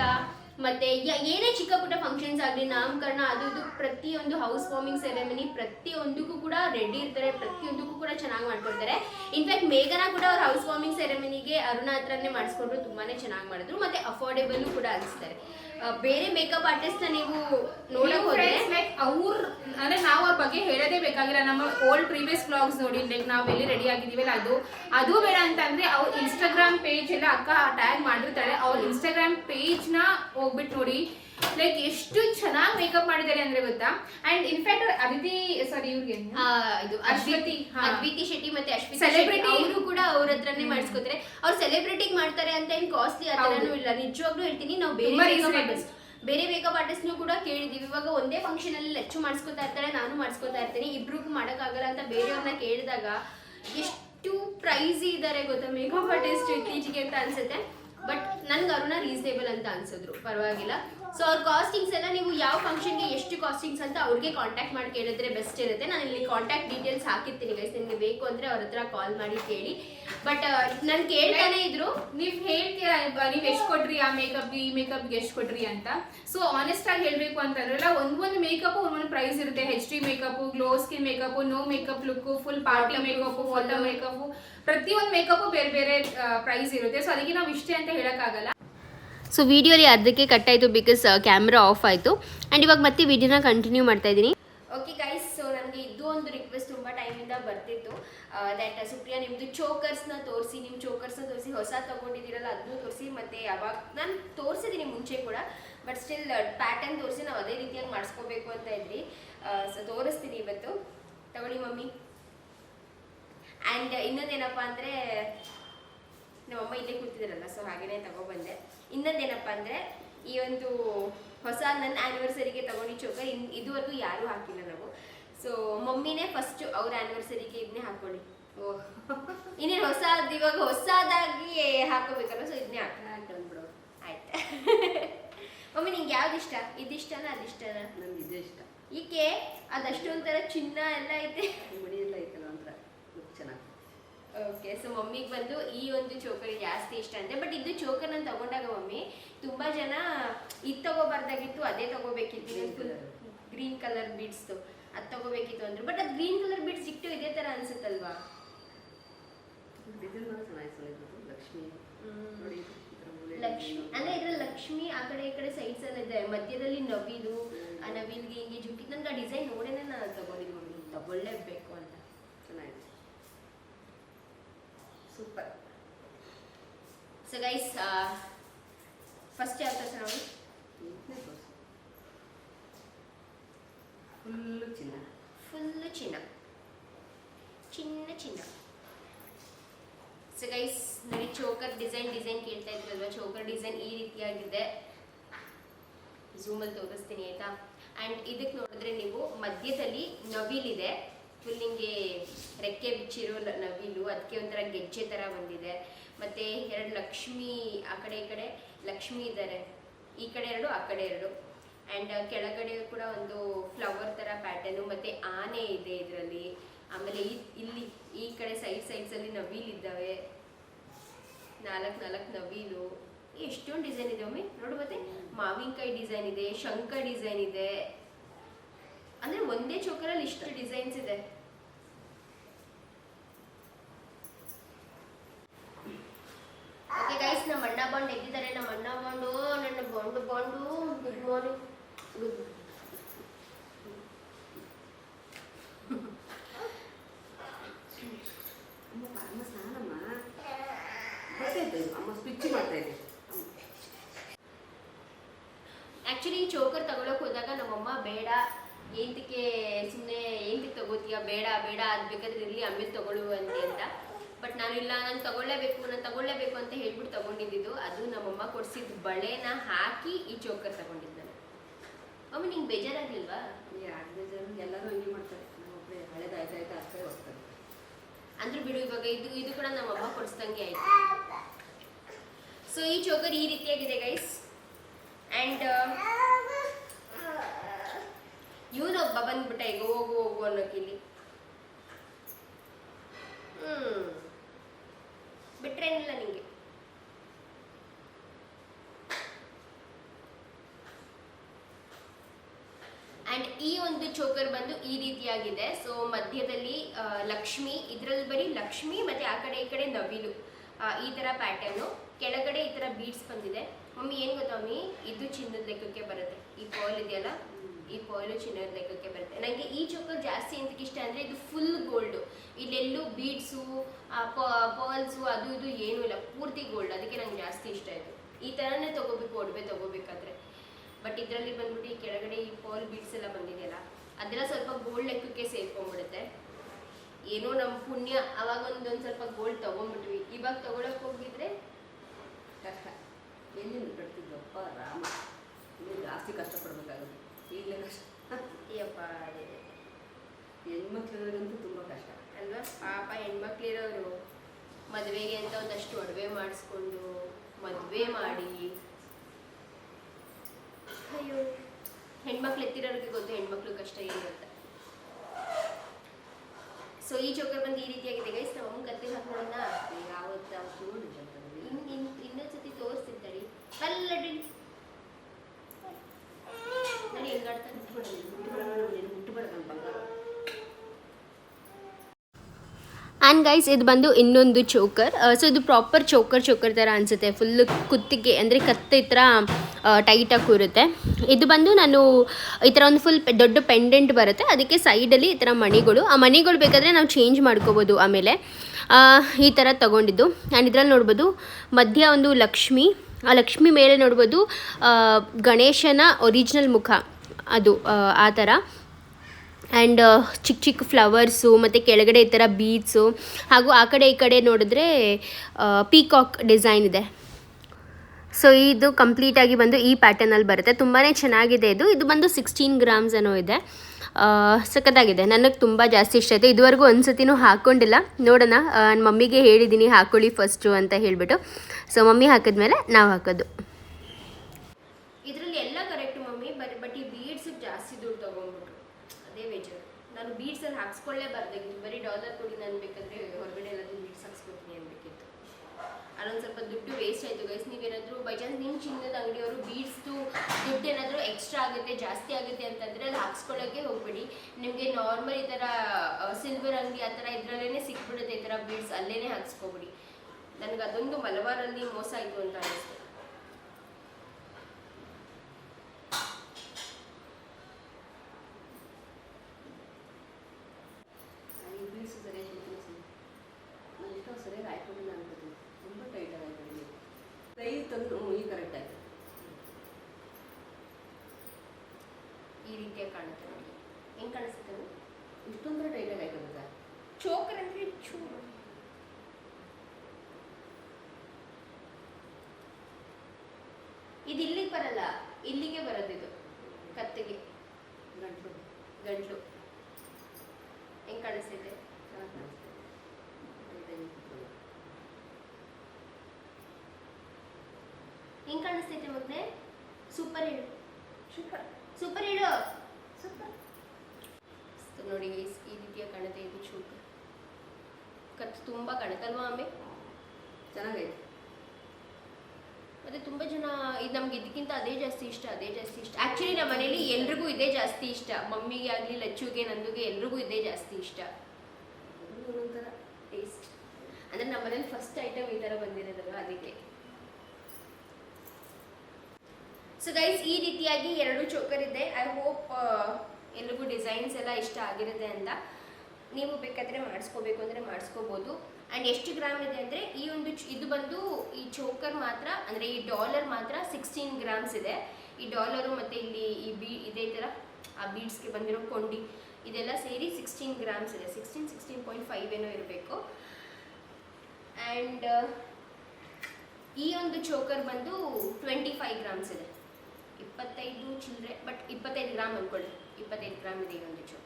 ಮತ್ತೆ ಏನೇ ಚಿಕ್ಕ ಪುಟ್ಟ ಫಂಕ್ಷನ್ಸ್ ಆಗಲಿ, ನಾಮಕರಣ, ಅದು ಇದು, ಪ್ರತಿಯೊಂದು ಹೌಸ್ ವಾರ್ಮಿಂಗ್ ಸೆರೆಮನಿ ಪ್ರತಿಯೊಂದಕ್ಕೂ ಕೂಡ ರೆಡಿ ಇರ್ತಾರೆ, ಪ್ರತಿಯೊಂದಕ್ಕೂ ಕೂಡ ಚೆನ್ನಾಗಿ ಮಾಡ್ಕೊಡ್ತಾರೆ. ಇನ್ಫ್ಯಾಕ್ಟ್ ಮೇಘನ ಕೂಡ ಅವ್ರ ಹೌಸ್ ವಾರ್ಮಿಂಗ್ ಸೆರೆಮನಿಗೆ ಅರುಣ ಹತ್ರನೇ ಮಾಡಿಸ್ಕೊಂಡ್ರು, ತುಂಬಾನೇ ಚೆನ್ನಾಗಿ ಮಾಡಿದ್ರು, ಮತ್ತೆ ಅಫೋರ್ಡೇಬಲ್ ಕೂಡ ಅನಿಸ್ತಾರೆ. ಬೇರೆ ಮೇಕಪ್ ಆರ್ಟಿಸ್ಟ್ ನೀವು ನೋಡಕ್ ಹೋದ್ರೆ ಲೈಕ್ ಅವ್ರ, ಅಂದ್ರೆ ನಾವು ಅವ್ರ ಬಗ್ಗೆ ಹೇಳೋದೇ ಬೇಕಾಗಿಲ್ಲ. ನಮ್ಮ ಓಲ್ಡ್ ಪ್ರೀವಿಯಸ್ ಬ್ಲಾಗ್ಸ್ ನೋಡಿ ಲೈಕ್ ನಾವು ಎಲ್ಲಿ ರೆಡಿ ಆಗಿದೀವಲ್ಲ, ಅದು ಅದು ಬೇಡ ಅಂತಂದ್ರೆ ಅವ್ರ ಇನ್ಸ್ಟಾಗ್ರಾಮ್ ಪೇಜ್ ಎಲ್ಲ ಅಕ್ಕ ಟ್ಯಾಗ್ ಮಾಡಿರ್ತಾರೆ. ಅವ್ರ ಇನ್ಸ್ಟಾಗ್ರಾಮ್ನ ಹೋಗ್ಬಿಟ್ಟು ನೋಡಿ. ಲೈಕ್ ಎಷ್ಟು ಚೆನ್ನಾಗಿ ಮೇಕಪ್ ಮಾಡಿದ್ದಾರೆ ಅಂದ್ರೆ ಗೊತ್ತಾ? ಅಂಡ್ ಇನ್ಫ್ಯಾಕ್ಟ್ ಅದಿತಿ ಸಾರಿ ಇವ್ರಿಗೆ ಇದು ಅಶ್ವತಿ. ಅದ್ವಿತಿ ಶೆಟ್ಟಿ ಮತ್ತೆ ಅಶ್ವಿತಿ ಸೆಲೆಬ್ರಿಟಿ ಅವರು ಕೂಡ ಅವ್ರ ಹತ್ರನೇ ಮಾಡಿಸ್ಕೋತಾರೆ. ಅವ್ರು ಸೆಲೆಬ್ರಿಟಿಗೆ ಮಾಡ್ತಾರೆ ಅಂತ ಏನ್ ಕಾಸ್ಟ್ಲಿ ಆ ಥರನೂ ಇಲ್ಲ. ನಿಜವಾಗ್ಲೂ ಹೇಳ್ತೀನಿ ನಾವು ಬೇರೆ ತುಂಬಾ ಮೇಕಪ್ ಆರ್ಟಿಸ್ಟ್ ಬೇರೆ ಮೇಕಪ್ ಆರ್ಟಿಸ್ಟ್ನು ಕೂಡ ಕೇಳಿದೀವಿ. ಇವಾಗ ಒಂದೇ ಫಂಕ್ಷನ್ ಅಲ್ಲಿ ಲೆಚ್ಚು ಮಾಡಿಸ್ಕೊತಾ ಇರ್ತಾರೆ ನಾನು ಮಾಡಿಸ್ಕೊತಾ ಇರ್ತೀನಿ. ಇಬ್ರಿಗೂ ಮಾಡೋಕ್ಕಾಗಲ್ಲ ಅಂತ ಬೇರೆಯವ್ರನ್ನ ಕೇಳಿದಾಗ ಎಷ್ಟು ಪ್ರೈಸ್ ಇದ್ದಾರೆ ಗೊತ್ತಾ ಮೇಕಪ್ ಆರ್ಟಿಸ್ಟ್ ಇತ್ತೀಚೆಗೆ ಅಂತ ಅನ್ಸುತ್ತೆ. ಬಟ್ ನನ್ಗೆ ಅರುಣ ರೀಸನೇಬಲ್ ಅಂತ ಅನ್ಸಿದ್ರು. ಪರವಾಗಿಲ್ಲ. ಸೊ ಅವ್ರ ಕಾಸ್ಟಿಂಗ್ಸ್ ಎಲ್ಲ ನೀವು ಯಾವ ಫಂಕ್ಷನ್ಗೆ ಎಷ್ಟು ಕಾಸ್ಟಿಂಗ್ಸ್ ಅಂತ ಅವ್ರಿಗೆ ಕಾಂಟ್ಯಾಕ್ಟ್ ಮಾಡಿ ಕೇಳಿದ್ರೆ ಬೆಸ್ಟ್ ಇರುತ್ತೆ. ನಾನು ಇಲ್ಲಿ ಕಾಂಟ್ಯಾಕ್ಟ್ ಡೀಟೇಲ್ಸ್ ಹಾಕಿರ್ತೀನಿ ಗೈಸ್ ನಿಮಗೆ ಬೇಕು ಅಂದರೆ ಅವ್ರ ಹತ್ರ ಕಾಲ್ ಮಾಡಿ ಕೇಳಿ. ಬಟ್ ನಾನು ಕೇಳ್ತಾನೆ ಇದ್ರು. ನೀವು ಹೇಳ್ತೀರಾ ನೀವ್ ಎಷ್ಟು ಕೊಟ್ರಿ ಆ ಮೇಕಪ್ ಈ ಮೇಕಪ್ ಎಷ್ಟು ಕೊಡ್ರಿ ಅಂತ. ಸೊ ಆನೆಸ್ಟ್ ಆಗಿ ಹೇಳ್ಬೇಕು ಅಂತಂದ್ರೆ ಒಂದೊಂದು ಮೇಕಪ್ ಒಂದೊಂದು ಪ್ರೈಸ್ ಇರುತ್ತೆ. H D makeup glow skin makeup no makeup look full party makeup photo makeup ಪ್ರತಿಯೊಂದು ಮೇಕಪ್ ಬೇರೆ ಬೇರೆ ಪ್ರೈಸ್ ಇರುತ್ತೆ. ಸೊ ಅದಕ್ಕೆ ನಾವು ಇಷ್ಟೇ ಅಂತ ಹೇಳಕ್ಕಾಗಲ್ಲ. ಸೊ ವಿಡಿಯೋಲಿ ಅರ್ಧಕ್ಕೆ ಕಟ್ ಆಯಿತು ಬಿಕಾಸ್ ಕ್ಯಾಮ್ರಾ ಆಫ್ ಆಯಿತು. ಆ್ಯಂಡ್ ಇವಾಗ ಮತ್ತೆ ವಿಡಿಯೋನ ಕಂಟಿನ್ಯೂ ಮಾಡ್ತಾ ಇದ್ದೀನಿ. ಓಕೆ ಗೈಸ್ ಸೊ ನನಗೆ ಇದು ಒಂದು ರಿಕ್ವೆಸ್ಟ್ ತುಂಬ ಟೈಮಿಂದ ಬರ್ತಿತ್ತು. ದ್ಯಾಟ್ ಸುಪ್ರಿಯಾ ನಿಮ್ಮದು ಚೋಕರ್ಸ್ನ ತೋರಿಸಿ ನಿಮ್ಮ ಚೋಕರ್ಸ್ನ ತೋರಿಸಿ ಹೊಸ ತೊಗೊಂಡಿದ್ದೀರಲ್ಲ ಅದನ್ನು ತೋರಿಸಿ, ಮತ್ತು ಯಾವಾಗ ನಾನು ತೋರಿಸಿದ್ದೀನಿ ಮುಂಚೆ ಕೂಡ ಬಟ್ ಸ್ಟಿಲ್ ಪ್ಯಾಟರ್ನ್ ತೋರಿಸಿ ನಾವು ಅದೇ ರೀತಿಯಾಗಿ ಮಾಡಿಸ್ಕೋಬೇಕು ಅಂತ ಇದ್ವಿ. ಸೊ ತೋರಿಸ್ತೀನಿ ಇವತ್ತು. ತಗೊಳ್ಳಿ ಮಮ್ಮಿ. ಆ್ಯಂಡ್ ಇನ್ನೊಂದೇನಪ್ಪ ಅಂದರೆ ನಮ್ಮಮ್ಮ ಇಲ್ಲೇ ಕೂತಿದ್ರಲ್ಲ ಸೊ ಹಾಗೇನೆ ತಗೊಬಂದೆ. ಇನ್ನೊಂದೇನಪ್ಪ ಅಂದರೆ ಈ ಒಂದು ಹೊಸ ನನ್ನ ಆ್ಯನಿವರ್ಸರಿಗೆ ತಗೊಂಡು ಚೋಕ ಇನ್ ಇದುವರೆಗೂ ಯಾರೂ ಹಾಕಿಲ್ಲ ನಾವು. ಸೊ ಮಮ್ಮಿನೇ ಫಸ್ಟ್ ಅವ್ರ ಆ್ಯನಿವರ್ಸರಿಗೆ ಇದನ್ನೇ ಹಾಕೊಳ್ಳಿ ಓ ಇನ್ನೇನು ಹೊಸದು ಇವಾಗ ಹೊಸದಾಗಿ ಹಾಕೋಬೇಕಲ್ಲ ಸೊ ಇದನ್ನೇ ಹಾಕ ಅಂತಂದ್ಬಿಡು ಆಯ್ತಾ. [LAUGHS] ಮಮ್ಮಿ ನಿಂಗೆ ಯಾವ್ದು ಇಷ್ಟ? ಇದಿಷ್ಟನಾ ಅದಿಷ್ಟನಾ? ನನ್ಗೆ ಇದೇ ಇಷ್ಟ. ಈಕೆ ಅದಷ್ಟೊಂಥರ ಚಿನ್ನ ಎಲ್ಲ ಐತೆ ಮಣಿ ಎಲ್ಲ ಐತಲ್ಲ ಒಂಥರ ಲುಕ್ ಚೆನ್ನಾಗಿ ಓಕೆ ಸೊ ಮಮ್ಮಿಗೆ ಬಂದು ಈ ಒಂದು ಚೋಕರ್ ಜಾಸ್ತಿ ಇಷ್ಟ ಅಂತೆ. ಬಟ್ ಇದು ಚೋಕರ್ ನಾನು ತಗೊಂಡಾಗ ಮಮ್ಮಿ ತುಂಬಾ ಜನ ಇದು ತಗೋಬಾರ್ದಾಗಿತ್ತು ಅದೇ ತಗೋಬೇಕಿತ್ತು. ಗ್ರೀನ್ ಕಲರ್ ಬೀಡ್ಸ್ದು ಅದು ತಗೋಬೇಕಿತ್ತು ಅಂದ್ರು. ಬಟ್ ಅದು ಗ್ರೀನ್ ಕಲರ್ ಬೀಡ್ಸ್ ಇಟ್ಟು ಇದೇ ತರ ಅನ್ಸುತ್ತಲ್ವಾ? ಲಕ್ಷ್ಮಿ. ಅಂದ್ರೆ ಇದ್ರಲ್ಲಿ ಲಕ್ಷ್ಮಿ ಆ ಕಡೆ ಈ ಕಡೆ ಸೈಡ್ಸ್ ಎಲ್ಲ ಇದೆ. ಮಧ್ಯದಲ್ಲಿ ನವಿಲು ಆ ನವಿಲ್ಗೆ ಹಿಂಗೆ ಜುಟ್ಟಿ ನನ್ಗೆ ಆ ಡಿಸೈನ್ ನೋಡೇನೆ ನಾನು ತಗೊಂಡಿದ್ದು ಮಮ್ಮಿ. ತಗೊಳ್ಳೇಬೇಕು ಅಂತ ಚೆನ್ನಾಗಿದೆ ಸೂಪರ್ ಸೊ ಗೈಸ್ ಫಸ್ಟ್ ಯಾವ ತೋರ್ಸ ನಾವು ಫುಲ್ಲು ಚಿನ್ನ ಫುಲ್ ಚಿನ್ನ ಚಿನ್ನ ಚಿನ್ನ ಸೊ ಗೈಸ್ ನೋಡಿ ಚೋಕರ್ ಡಿಸೈನ್ ಡಿಸೈನ್ ಕೇಳ್ತಾ ಇದ್ರಲ್ವಾ ಚೋಕರ್ ಡಿಸೈನ್ ಈ ರೀತಿಯಾಗಿದೆ. ಝೂಮಲ್ಲಿ ತೋರಿಸ್ತೀನಿ ಆಯ್ತಾ? ಆ್ಯಂಡ್ ಇದಕ್ಕೆ ನೋಡಿದ್ರೆ ನೀವು ಮಧ್ಯದಲ್ಲಿ ನವಿಲಿದೆ ಫುಲ್ ಹಿಂಗೆ ರೆಕ್ಕೆ ಬಿಚ್ಚಿರೋ ನವಿಲು ಅದಕ್ಕೆ ಒಂಥರ ಗೆಜ್ಜೆ ಥರ ಬಂದಿದೆ. ಮತ್ತು ಎರಡು ಲಕ್ಷ್ಮಿ ಆ ಕಡೆ ಈ ಕಡೆ ಲಕ್ಷ್ಮಿ ಇದ್ದಾರೆ ಈ ಕಡೆ ಎರಡು, ಆ ಕಡೆ ಎರಡು. ಆ್ಯಂಡ್ ಕೆಳಗಡೆ ಕೂಡ ಒಂದು ಫ್ಲವರ್ ಥರ ಪ್ಯಾಟರ್ನು ಮತ್ತು ಆನೆ ಇದೆ ಇದರಲ್ಲಿ. ಆಮೇಲೆ ಇಲ್ಲಿ ಈ ಕಡೆ ಸೈಡ್ ಸೈಡ್ಸಲ್ಲಿ ನವಿಲ್ ಇದ್ದಾವೆ. ನಾಲ್ಕು ನಾಲ್ಕು ನವಿಲು. ಎಷ್ಟೊಂದು ಡಿಸೈನ್ ಇದೆ ಒಮ್ಮೆ. ನೋಡು ಮತ್ತೆ ಮಾವಿನಕಾಯಿ ಡಿಸೈನ್ ಇದೆ ಶಂಕ ಡಿಸೈನ್ ಇದೆ. ಅಂದ್ರೆ ಒಂದೇ ಚೋಕರಲ್ಲಿ ಇಷ್ಟು ಡಿಸೈನ್ಸ್ ಇದೆ. ಓಕೆ ಗೈಸ್ ನಮ್ಮ ಅಣ್ಣ ಬಾಂಡ್ ಎದ್ದಿದ್ದಾರೆ. ನಮ್ಮ ಅಣ್ಣ ಬಾಂಡು ನನ್ನ ಬಾಂಡು ಬಾಂಡು. ಗುಡ್ ಮಾರ್ನಿಂಗ್ ಗುಡ್ ಈ ಚೋಕರ್ ತಗೊಳಕ್ ಹೋದಾಗ ನಮ್ಮಮ್ಮ ಬೇಡ. ಏಂತಕ್ಕೆ ಸುಮ್ಮನೆ ಏಂತಕ್ಕೆ ತಗೋತೀಯ? ಬೇಡ ಬೇಡ ಅದು ಬೇಕಾದ್ರೆ ಇರಲಿ ಆಮೇಲೆ ತಗೊಳ್ಳುವಂತೆ ಅಂತ. ಬಟ್ ನಾನು ಇಲ್ಲ ನಾನು ತಗೊಳ್ಳೇಬೇಕು ನಾನು ತಗೊಳ್ಳೇಬೇಕು ಅಂತ ಹೇಳ್ಬಿಟ್ಟು ತಗೊಂಡಿದ್ದು ಅದು ನಮ್ಮಮ್ಮ ಕೊಡ್ಸಿದ ಬಳೆನ ಹಾಕಿ ಈ ಚೋಕರ್ ತಗೊಂಡಿದ್ದು ನಾನು. ಅಮ್ಮ ನಿಂಗೆ ಬೇಜಾರಾಗಿಲ್ವಾ ಎಲ್ಲರೂ ಹಂಗೆ ಮಾಡ್ತಾರೆ. ಅಷ್ಟೇ ಹೋಗ್ತಾರೆ. ಅಂದ್ರೂ ಬಿಡು ಇವಾಗ ಇದು ಇದು ಕೂಡ ನಮ್ಮಮ್ಮ ಕೊಡಿಸ್ದಂಗೆ ಆಯ್ತು. ಸೊ ಈ ಚೋಕರ್ ಈ ರೀತಿಯಾಗಿದೆ ಗೈಸ್ ಆ್ಯಂಡ್ ಇವನೊಬ್ಬ ಬಂದ್ಬಿಟ್ಟ, ಈಗ ಹೋಗು ಹೋಗು ಅನ್ನೋಕಿಲ್ಲಿ ಹ್ಮ್. ಬಿಟ್ರೇನಿಲ್ಲ ನಿಂಗೆ. ಅಂಡ್ ಈ ಒಂದು ಚೋಕರ್ ಬಂದು ಈ ರೀತಿಯಾಗಿದೆ. ಸೊ ಮಧ್ಯದಲ್ಲಿ ಲಕ್ಷ್ಮಿ, ಇದರಲ್ಲಿ ಬರೀ ಲಕ್ಷ್ಮಿ ಮತ್ತೆ ಆ ಕಡೆ ಈ ಕಡೆ ನವಿಲು. ಈ ತರ ಪ್ಯಾಟರ್ನು ಕೆಳಗಡೆ ಈ ತರ ಬೀಡ್ಸ್ ಬಂದಿದೆ. ಮಮ್ಮಿ, ಏನ್ ಗೊತ್ತಾ ಮಮ್ಮಿ? ಇದು ಚಿನ್ನದ ಲೆಕ್ಕಕ್ಕೆ ಬರುತ್ತೆ. ಈ ಬಾಲ್ ಇದೆಯಲ್ಲ? ಈ ಪರ್ಲು ಚಿನ್ನದ ಲೆಕ್ಕಕ್ಕೆ ಬರುತ್ತೆ. ನನಗೆ ಈ ಚೋಕರ್ ಜಾಸ್ತಿ ಎಂತಕ್ಕೆ ಇಷ್ಟ ಅಂದರೆ ಇದು ಫುಲ್ ಗೋಲ್ಡ್ ಇಲ್ಲೆಲ್ಲೂ ಬೀಡ್ಸು ಪರ್ಲ್ಸು ಅದು ಇದು ಏನೂ ಇಲ್ಲ. ಪೂರ್ತಿ ಗೋಲ್ಡ್ ಅದಕ್ಕೆ ನಂಗೆ ಜಾಸ್ತಿ ಇಷ್ಟ ಆಯಿತು ಈ ಥರನೇ ತಗೋಬೇಕು, ಒಡವೆ ತೊಗೋಬೇಕಾದ್ರೆ. ಬಟ್ ಇದರಲ್ಲಿ ಬಂದ್ಬಿಟ್ಟು ಈ ಕೆಳಗಡೆ ಈ ಪರ್ಲ್ ಬೀಡ್ಸ್ ಎಲ್ಲ ಬಂದಿದೆಯಲ್ಲ, ಅದೆಲ್ಲ ಸ್ವಲ್ಪ ಗೋಲ್ಡ್ ಲೆಕ್ಕಕ್ಕೆ ಸೇರ್ಕೊಂಡ್ಬಿಡುತ್ತೆ ಏನೋ ನಮ್ಮ ಪುಣ್ಯ. ಅವಾಗ ಒಂದೊಂದು ಸ್ವಲ್ಪ ಗೋಲ್ಡ್ ತೊಗೊಂಡ್ಬಿಟ್ವಿ ಇವಾಗ ತೊಗೊಳಕ್ಕೆ ಹೋಗಿದ್ರೆ ಕಷ್ಟ. ಎಲ್ಲಿಂದ ಕಟ್ತಿದ್ವಪ್ಪ ರಾಮ? ಜಾಸ್ತಿ ಕಷ್ಟಪಡ್ಬೇಕಾಗುತ್ತೆ. ಈಗಲೇ ಕಷ್ಟ. ಅಯ್ಯಪ್ಪ ಅದೇ ಹೆಣ್ಮಕ್ಳಿಗಂತೂ ತುಂಬ ಕಷ್ಟ. ಅಲ್ವಾ? ಪಾಪ ಹೆಣ್ಮಕ್ಳಿರೋರು ಮದುವೆಗೆ ಅಂತ ಒಂದಷ್ಟು ಒಡವೆ ಮಾಡಿಸ್ಕೊಂಡು ಮದುವೆ ಮಾಡಿ. ಅಯ್ಯೋ. ಹೆಣ್ಮಕ್ಳು ಎತ್ತಿರೋರಿಗೆ ಗೊತ್ತು ಹೆಣ್ಮಕ್ಳು ಕಷ್ಟ ಏನು ಅಂತ. ಸೊ ಈ ಜೋಕರ್ ಬಂದು ಈ ರೀತಿಯಾಗಿದೆ. ಗೈಸ್ ನಾವು ಅಮ್ಮ ಕತ್ತಿ ಹಾಕೋಣ ಯಾವತ್ತು ಅವತ್ತು. ಇನ್ ಇನ್ ಇನ್ನೊಂದ್ಸತಿ ತೋರಿಸ್ತಿರ್ತಾಳಿ ಅಲ್ಲ ನಡಿ ನಡಿ ಹೆಂಗಾಡ್ತಾನೆ ಮುಟ್ಬೇಡ ನನ್ನ ಬಂಗಾರ ಆ್ಯಂಡ್ ಗೈಸ್ ಇದು ಬಂದು ಇನ್ನೊಂದು ಚೋಕರ್ ಸೊ ಇದು ಪ್ರಾಪರ್ ಚೋಕರ್ ಚೋಕರ್ ಥರ ಅನಿಸುತ್ತೆ. ಫುಲ್ ಕುತ್ತಿಗೆ ಅಂದರೆ ಕತ್ತೆ ಥರ ಟೈಟಾಗಿ ಕೂರುತ್ತೆ. ಇದು ಬಂದು ನಾನು ಈ ಥರ ಒಂದು ಫುಲ್ ದೊಡ್ಡ ಪೆಂಡೆಂಟ್ ಬರುತ್ತೆ. ಅದಕ್ಕೆ ಸೈಡಲ್ಲಿ ಈ ಥರ ಮಣಿಗಳು. ಆ ಮಣಿಗಳು ಬೇಕಾದರೆ ನಾವು ಚೇಂಜ್ ಮಾಡ್ಕೋಬೋದು ಆಮೇಲೆ. ಆ, ಈ ಥರ ತೊಗೊಂಡಿದ್ದು. ಆ್ಯಂಡ್ ಇದರಲ್ಲಿ ನೋಡ್ಬೋದು ಮಧ್ಯ ಒಂದು ಲಕ್ಷ್ಮಿ. ಆ ಲಕ್ಷ್ಮಿ ಮೇಲೆ ನೋಡ್ಬೋದು ಗಣೇಶನ ಒರಿಜಿನಲ್ ಮುಖ. ಅದು ಆ, ಥರ ಆ್ಯಂಡ್ ಚಿಕ್ಕ ಚಿಕ್ಕ ಫ್ಲವರ್ಸು ಮತ್ತು ಕೆಳಗಡೆ ಈ ಥರ ಬೀಡ್ಸು ಹಾಗೂ ಆ ಕಡೆ ಈ ಕಡೆ ನೋಡಿದ್ರೆ ಪೀಕಾಕ್ ಡಿಸೈನ್ ಇದೆ. ಸೊ ಇದು ಕಂಪ್ಲೀಟಾಗಿ ಬಂದು ಈ ಪ್ಯಾಟರ್ನಲ್ಲಿ ಬರುತ್ತೆ. ತುಂಬಾ ಚೆನ್ನಾಗಿದೆ ಇದು. ಇದು ಬಂದು ಸಿಕ್ಸ್ಟೀನ್ ಗ್ರಾಮ್ಸ್ ಏನೋ ಇದೆ. ಸಖತ್ತಾಗಿದೆ. ನನಗೆ ತುಂಬ ಜಾಸ್ತಿ ಇಷ್ಟ ಆಯಿತು. ಇದುವರೆಗೂ ಒಂದು ಸತಿನೂ ಹಾಕ್ಕೊಂಡಿಲ್ಲ ನೋಡೋಣ ನನ್ನ ಮಮ್ಮಿಗೆ ಹೇಳಿದ್ದೀನಿ ಹಾಕ್ಕೊಳ್ಳಿ ಫಸ್ಟು ಅಂತ ಹೇಳಿಬಿಟ್ಟು. ಸೊ ಮಮ್ಮಿ ಹಾಕಿದ್ಮೇಲೆ ನಾವು ಹಾಕೋದು. ಇದರಲ್ಲಿ ಎಲ್ಲ ಕರೆಕ್ಟ್ ಮಮ್ಮಿ ಬಟ್ ಬಟ್ ಈ ಬೀಡ್ಸ್ ಜಾಸ್ತಿ ದುಡ್ಡು ತೊಗೊಂಡ್ಬಿಟ್ರು. ಅದೇ ಬೇಜಾರು ನಾನು ಬೀಡ್ಸ್ ಅಲ್ಲಿ ಹಾಕ್ಸ್ಕೊಳ್ಳೇ ಬರ್ದಾಗಿತ್ತು ಬರೀ ಡಾಲರ್ ಕೊಡಿ ನಾನು ಬೇಕಾದರೆ ಹೊರಗಡೆ ಎಲ್ಲಾದ್ರೂ ಬೀಡ್ಸ್ ಹಾಕ್ಸ್ಕೊಡ್ತೀನಿ ಅನ್ಬೇಕಿತ್ತು. ಅಲ್ಲೊಂದು ಸ್ವಲ್ಪ ದುಡ್ಡು ವೇಸ್ಟ್ ಆಯಿತು ಗೈಸ್ ನೀವೇನಾದರೂ ಬೈ ಚಾನ್ಸ್ ನಿಮ್ಮ ಚಿನ್ನದ ಅಂಗಡಿಯವರು ಬೀಡ್ಸ್ದು ದುಡ್ಡು ಏನಾದರೂ ಎಕ್ಸ್ಟ್ರಾ ಆಗುತ್ತೆ, ಜಾಸ್ತಿ ಆಗುತ್ತೆ ಅಂತಂದರೆ ಅಲ್ಲಿ ಹಾಕ್ಸ್ಕೊಳ್ಳೋಕೆ ಹೋಗ್ಬೇಡಿ. ನಿಮಗೆ ನಾರ್ಮಲ್ ಈ ಥರ ಸಿಲ್ವರ್ ಅಂಗಡಿ ಆ ಥರ ಇದರಲ್ಲೇ ಸಿಕ್ಬಿಡುತ್ತೆ ಈ ಥರ ಬೀಡ್ಸ್ ಅಲ್ಲೇ ಹಾಕ್ಸ್ಕೊಬಿಡಿ. ನನಗೆ ಅದೊಂದು ಮಲಬಾರಲ್ಲಿ ಮೋಸ ಆಯಿತು ಅಂತ ಅನಿಸ್ತು ಈ ಬೀಡ್ಸ್ ಸರಿಯಾಗಿ ನಾನು ಇಷ್ಟೋ ಸರಿಯಾಗಿ ಹಾಕೊಂಡಿಲ್ಲ ಅನ್ಕೋತೀನಿ ತುಂಬ ಟೈಟಾಗಿ ಹಾಕೊಂಡಿದ್ದೀನಿ ಕೈ ತಂದು ಹ್ಞೂ, ಈ ಕರೆಕ್ಟ್ ಆಯ್ತು ಈ ರೀತಿಯಾಗಿ ಕಾಣುತ್ತೆ ನೋಡಿ ಹೆಂಗೆ ಕಾಣಿಸುತ್ತೆ ಅದು? ಇಷ್ಟೊಂಥರ ಟೈಟಾಗಿ ಹಾಕೋಬೇಕಾ ಚೋಕರ್ ಅಂದರೆ ಚೂರು ಇದು ಇಲ್ಲಿಗೆ ಬರಲ್ಲ ಇಲ್ಲಿಗೆ ಬರೋದಿದು ಇದು. ಕತ್ತಿಗೆ. ಗಂಟ್ಲು. ಗಂಟ್ಲು. ಹೆಂಗೆ ಕಾಣಿಸ್ತಿದೆ? ಕೂತ್ಕೊಳ್ಳಿ. ಹೆಂಗೆ ಕಾಣಿಸ್ತೈತೆ ಮತ್ತೆ ಸೂಪರ್ ಹೇಳು. ಸೂಪರ್. ಸೂಪರ್ ಹೇಳು. ಸೂಪರ್. ನೋಡಿ ಈ ರೀತಿಯ ಕಾಣುತ್ತೆ ಇದು ಶುಕ್ರ ಕತ್ತು ತುಂಬ ಕಾಣುತ್ತಲ್ವಾ ಆಮೇಲೆ ಚೆನ್ನಾಗೈತೆ. ಮತ್ತೆ ತುಂಬ ಜನ ಇದು ನಮ್ಗೆ ಇದಕ್ಕಿಂತ ಅದೇ ಜಾಸ್ತಿ ಇಷ್ಟ ಅದೇ ಜಾಸ್ತಿ ಇಷ್ಟ. ಆ್ಯಕ್ಚುಲಿ ನಮ್ಮ ಮನೇಲಿ ಎಲ್ರಿಗೂ ಇದೇ ಜಾಸ್ತಿ ಇಷ್ಟ. ಮಮ್ಮಿಗೆ ಆಗಲಿ ಲಚ್ಚುಗೆ ನಂದುಗೆ ಎಲ್ರಿಗೂ ಇದೇ ಜಾಸ್ತಿ ಇಷ್ಟ. ಒಂದೊಂಥರ ಟೇಸ್ಟ್ ಅಂದರೆ ನಮ್ಮ ಮನೇಲಿ ಫಸ್ಟ್ ಐಟಮ್ ಈ ಥರ ಬಂದಿರೋದಲ್ಲ ಅದಕ್ಕೆ. ಸೊ ಗೈಸ್ ಈ ರೀತಿಯಾಗಿ ಎರಡು ಚೋಕರ್ ಇದೆ. ಐ ಹೋಪ್ ಎಲ್ರಿಗೂ ಡಿಸೈನ್ಸ್ ಎಲ್ಲ ಇಷ್ಟ ಆಗಿರುತ್ತೆ ಅಂತ. ನೀವು ಬೇಕಾದರೆ ಮಾಡಿಸ್ಕೋಬೇಕು ಅಂದರೆ ಮಾಡಿಸ್ಕೋಬೋದು. ಆ್ಯಂಡ್ ಎಷ್ಟು ಗ್ರಾಮ್ ಇದೆ ಅಂದರೆ ಈ ಒಂದು ಇದು ಬಂದು ಈ ಚೋಕರ್ ಮಾತ್ರ, ಅಂದರೆ ಈ ಡಾಲರ್ ಮಾತ್ರ ಸಿಕ್ಸ್ಟೀನ್ ಗ್ರಾಮ್ಸ್ ಇದೆ. ಈ ಡಾಲರು ಮತ್ತು ಇಲ್ಲಿ ಈ ಬೀ ಇದೇ ಥರ ಆ ಬೀಡ್ಸ್ಗೆ ಬಂದಿರೋ ಕೊಂಡಿ, ಇದೆಲ್ಲ ಸೇರಿ ಸಿಕ್ಸ್ಟೀನ್ ಗ್ರಾಮ್ಸ್ ಇದೆ. ಸಿಕ್ಸ್ಟೀನ್ ಸಿಕ್ಸ್ಟೀನ್ ಪಾಯಿಂಟ್ ಫೈವ್ ಏನೋ ಇರಬೇಕು. ಆ್ಯಂಡ್ ಈ ಒಂದು ಚೋಕರ್ ಬಂದು ಟ್ವೆಂಟಿ ಫೈವ್ ಗ್ರಾಮ್ಸ್ ಇದೆ. ಇಪ್ಪತ್ತೈದು ಚಿಲ್ಲರೆ ಬಟ್ ಇಪ್ಪತ್ತೈದು ಗ್ರಾಮ್ ಅಂದ್ಕೊಳ್ಳಿ ಇಪ್ಪತ್ತೈದು ಗ್ರಾಮ್ ಇದೆ ಈ ಒಂದು ಚೋಕರ್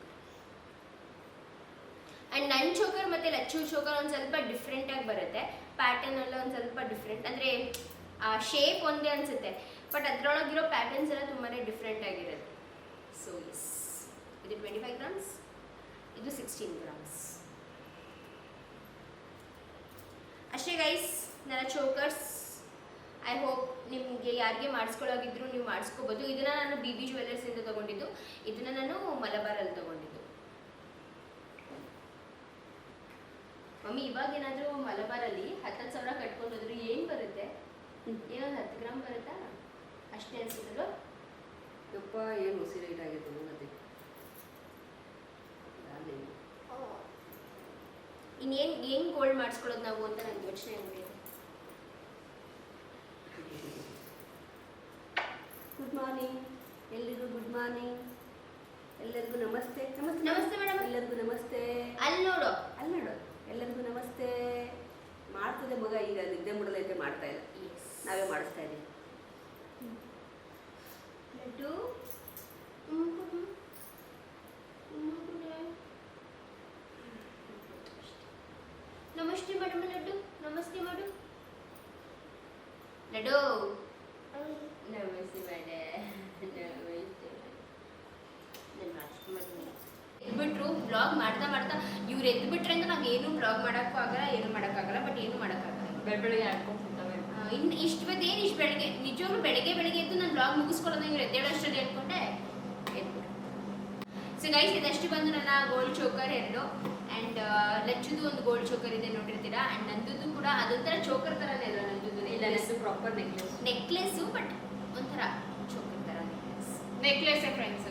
ಆ್ಯಂಡ್ ನನ್ನ ಚೋಕರ್ ಮತ್ತು ಲಚ್ಚು ಚೋಕರ್ ಒಂದು ಸ್ವಲ್ಪ ಡಿಫ್ರೆಂಟಾಗಿ ಬರುತ್ತೆ. ಪ್ಯಾಟರ್ನ್ ಎಲ್ಲ ಒಂದು ಸ್ವಲ್ಪ ಡಿಫ್ರೆಂಟ್ ಅಂದರೆ, ಆ ಶೇಪ್ ಒಂದೇ ಅನಿಸುತ್ತೆ. ಬಟ್ ಅದರೊಳಗಿರೋ ಪ್ಯಾಟರ್ನ್ಸ್ ಎಲ್ಲ ತುಂಬಾ ಡಿಫ್ರೆಂಟ್ ಆಗಿರುತ್ತೆ. ಸೊ ಎಸ್ ಇದು ಟ್ವೆಂಟಿ ಫೈವ್ ಗ್ರಾಮ್ಸ್ ಇದು ಸಿಕ್ಸ್ಟೀನ್ ಗ್ರಾಮ್ಸ್ ಅಷ್ಟೇ ಗೈಸ್ ನನ್ನ ಚೋಕರ್ಸ್. ಐ ಹೋಪ್ ನಿಮಗೆ ಯಾರಿಗೆ ಮಾಡಿಸ್ಕೊಳ್ಳೋಗಿದ್ರು ನೀವು ಮಾಡಿಸ್ಕೋಬೋದು. ಇದನ್ನು ನಾನು ಬಿ ಬಿ ಜ್ಯುವೆಲ್ಲರ್ಸಿಂದ ತೊಗೊಂಡಿದ್ದು. ಇದನ್ನು ನಾನು ಮಲಬಾರಲ್ಲಿ ತೊಗೊಂಡಿದ್ದು. ಮಮ್ಮಿ ಇವಾಗ ಏನಾದರೂ ಮಲಬಾರಲ್ಲಿ ಹತ್ತತ್ತು ಸಾವಿರ ಕಟ್ಕೊಂಡು ಹೋದ್ರು ಏನು ಬರುತ್ತೆ? ಏನೊಂದು ಹತ್ತು ಗ್ರಾಮ್ ಬರುತ್ತಾ? ಅಷ್ಟೇ ಅನ್ಸಿದ್ರು ಯಪ್ಪ ಏನು ಉಸಿರು ಆಗಿತ್ತು ಮತ್ತೆ. ಇನ್ನೇನು ಏನು ಗೋಲ್ಡ್ ಮಾಡಿಸ್ಕೊಳ್ಳೋದು ನಾವು ಅಂತ ನನಗೆ ಯೋಚನೆ ಆಗ್ಬಿಟ್ಟಿದೆ ಗುಡ್ ಮಾರ್ನಿಂಗ್ ಎಲ್ರಿಗೂ ಗುಡ್ ಮಾರ್ನಿಂಗ್ ಎಲ್ಲರಿಗೂ ನಮಸ್ತೆ. ನಮಸ್ತೆ. ನಮಸ್ತೆ ಮೇಡಮ್ ಎಲ್ಲರಿಗೂ ನಮಸ್ತೆ. ಅಲ್ಲಿ ನೋಡು. ಅಲ್ಲಿ ನೋಡು. ಎಲ್ಲರಿಗೂ ನಮಸ್ತೆ. ಮಾಡ್ತದೆ ಮಗ ಈಗ ನಿದ್ದೆ ಮುಡಲೈತೆ ಮಾಡ್ತಾ ಇಲ್ಲ ನಾವೇ ಮಾಡಿಸ್ತಾ ಇದ್ದೀವಿ ಲಡ್ಡು. ನಮಸ್ತೆ ಮೇಡಮ್ ಲಡ್ಡು. ನಮಸ್ತೆ ಮೇಡಮ್. ಲಡ್ಡು ನಮಸ್ತೆ ಮೇಡಮ್ ಎದ್ಬಿಟ್ರು ಬ್ಲಾಗ್ ಮಾಡ್ತಾ ಮಾಡ್ತಾ ಇವ್ರು ಎದ್ಬಿಟ್ರೆ ಅಂದ್ರೆ ನಾವ್ ಏನು ಬ್ಲಾಗ್ ಮಾಡಕ್ಕೂ ಆಗಲ್ಲ ಏನು ಮಾಡೋಕ್ಕಾಗಲ್ಲ ಬಟ್ ಏನು ಮಾಡಕ್ಕಾಗಲ್ಲ ಬೆಳ ಬೆಳಗ್ಗೆ ಆಡ್ಕೊಂಡ್ಬಿಡ್ತವೆ ಆ, ಇನ್ ಇಷ್ಟು ಬಂದು ಏನು ಇಷ್ಟು ಬೆಳಗ್ಗೆ ನಿಜವಾಗ್ಲೂ ಬೆಳಗ್ಗೆ ಬೆಳಗ್ಗೆ ಎದ್ದು ನಾನು ಬ್ಲಾಗ್ ಮುಗಿಸ್ಕೊಳ್ಳೋದು ಇವ್ರು ಎದ್ದೇಳೋಷ್ಟರಲ್ಲಿ ಹೇಳ್ಕೊಂಡೆ ಸೊ ಗೈಸ್ ಇದಷ್ಟು ಬಂದು ನನ್ನ ಗೋಲ್ಡ್ ಚೋಕರ್ ಎರಡು ಆ್ಯಂಡ್ ಲಚ್ಚುದು ಒಂದು ಗೋಲ್ಡ್ ಚೋಕರ್ ಇದೆ ನೋಡಿರ್ತೀರಾ? ಆ್ಯಂಡ್ ನಂದುದು ಕೂಡ ಅದೊಂಥರ ಚೋಕರ್ ಥರನೇ ಅಲ್ಲ ನಂದುದು ಇಲ್ಲ ನಂದು ಪ್ರಾಪರ್ ನೆಕ್ಲೆಸ್ ನೆಕ್ಲೆಸ್ಸು ಬಟ್ ಒಂಥರ ಚೋಕರ್ ಥರ ನೆಕ್ಲೆಸ್ ನೆಕ್ಲೆಸ್ ಫ್ರೆಂಡ್ಸ್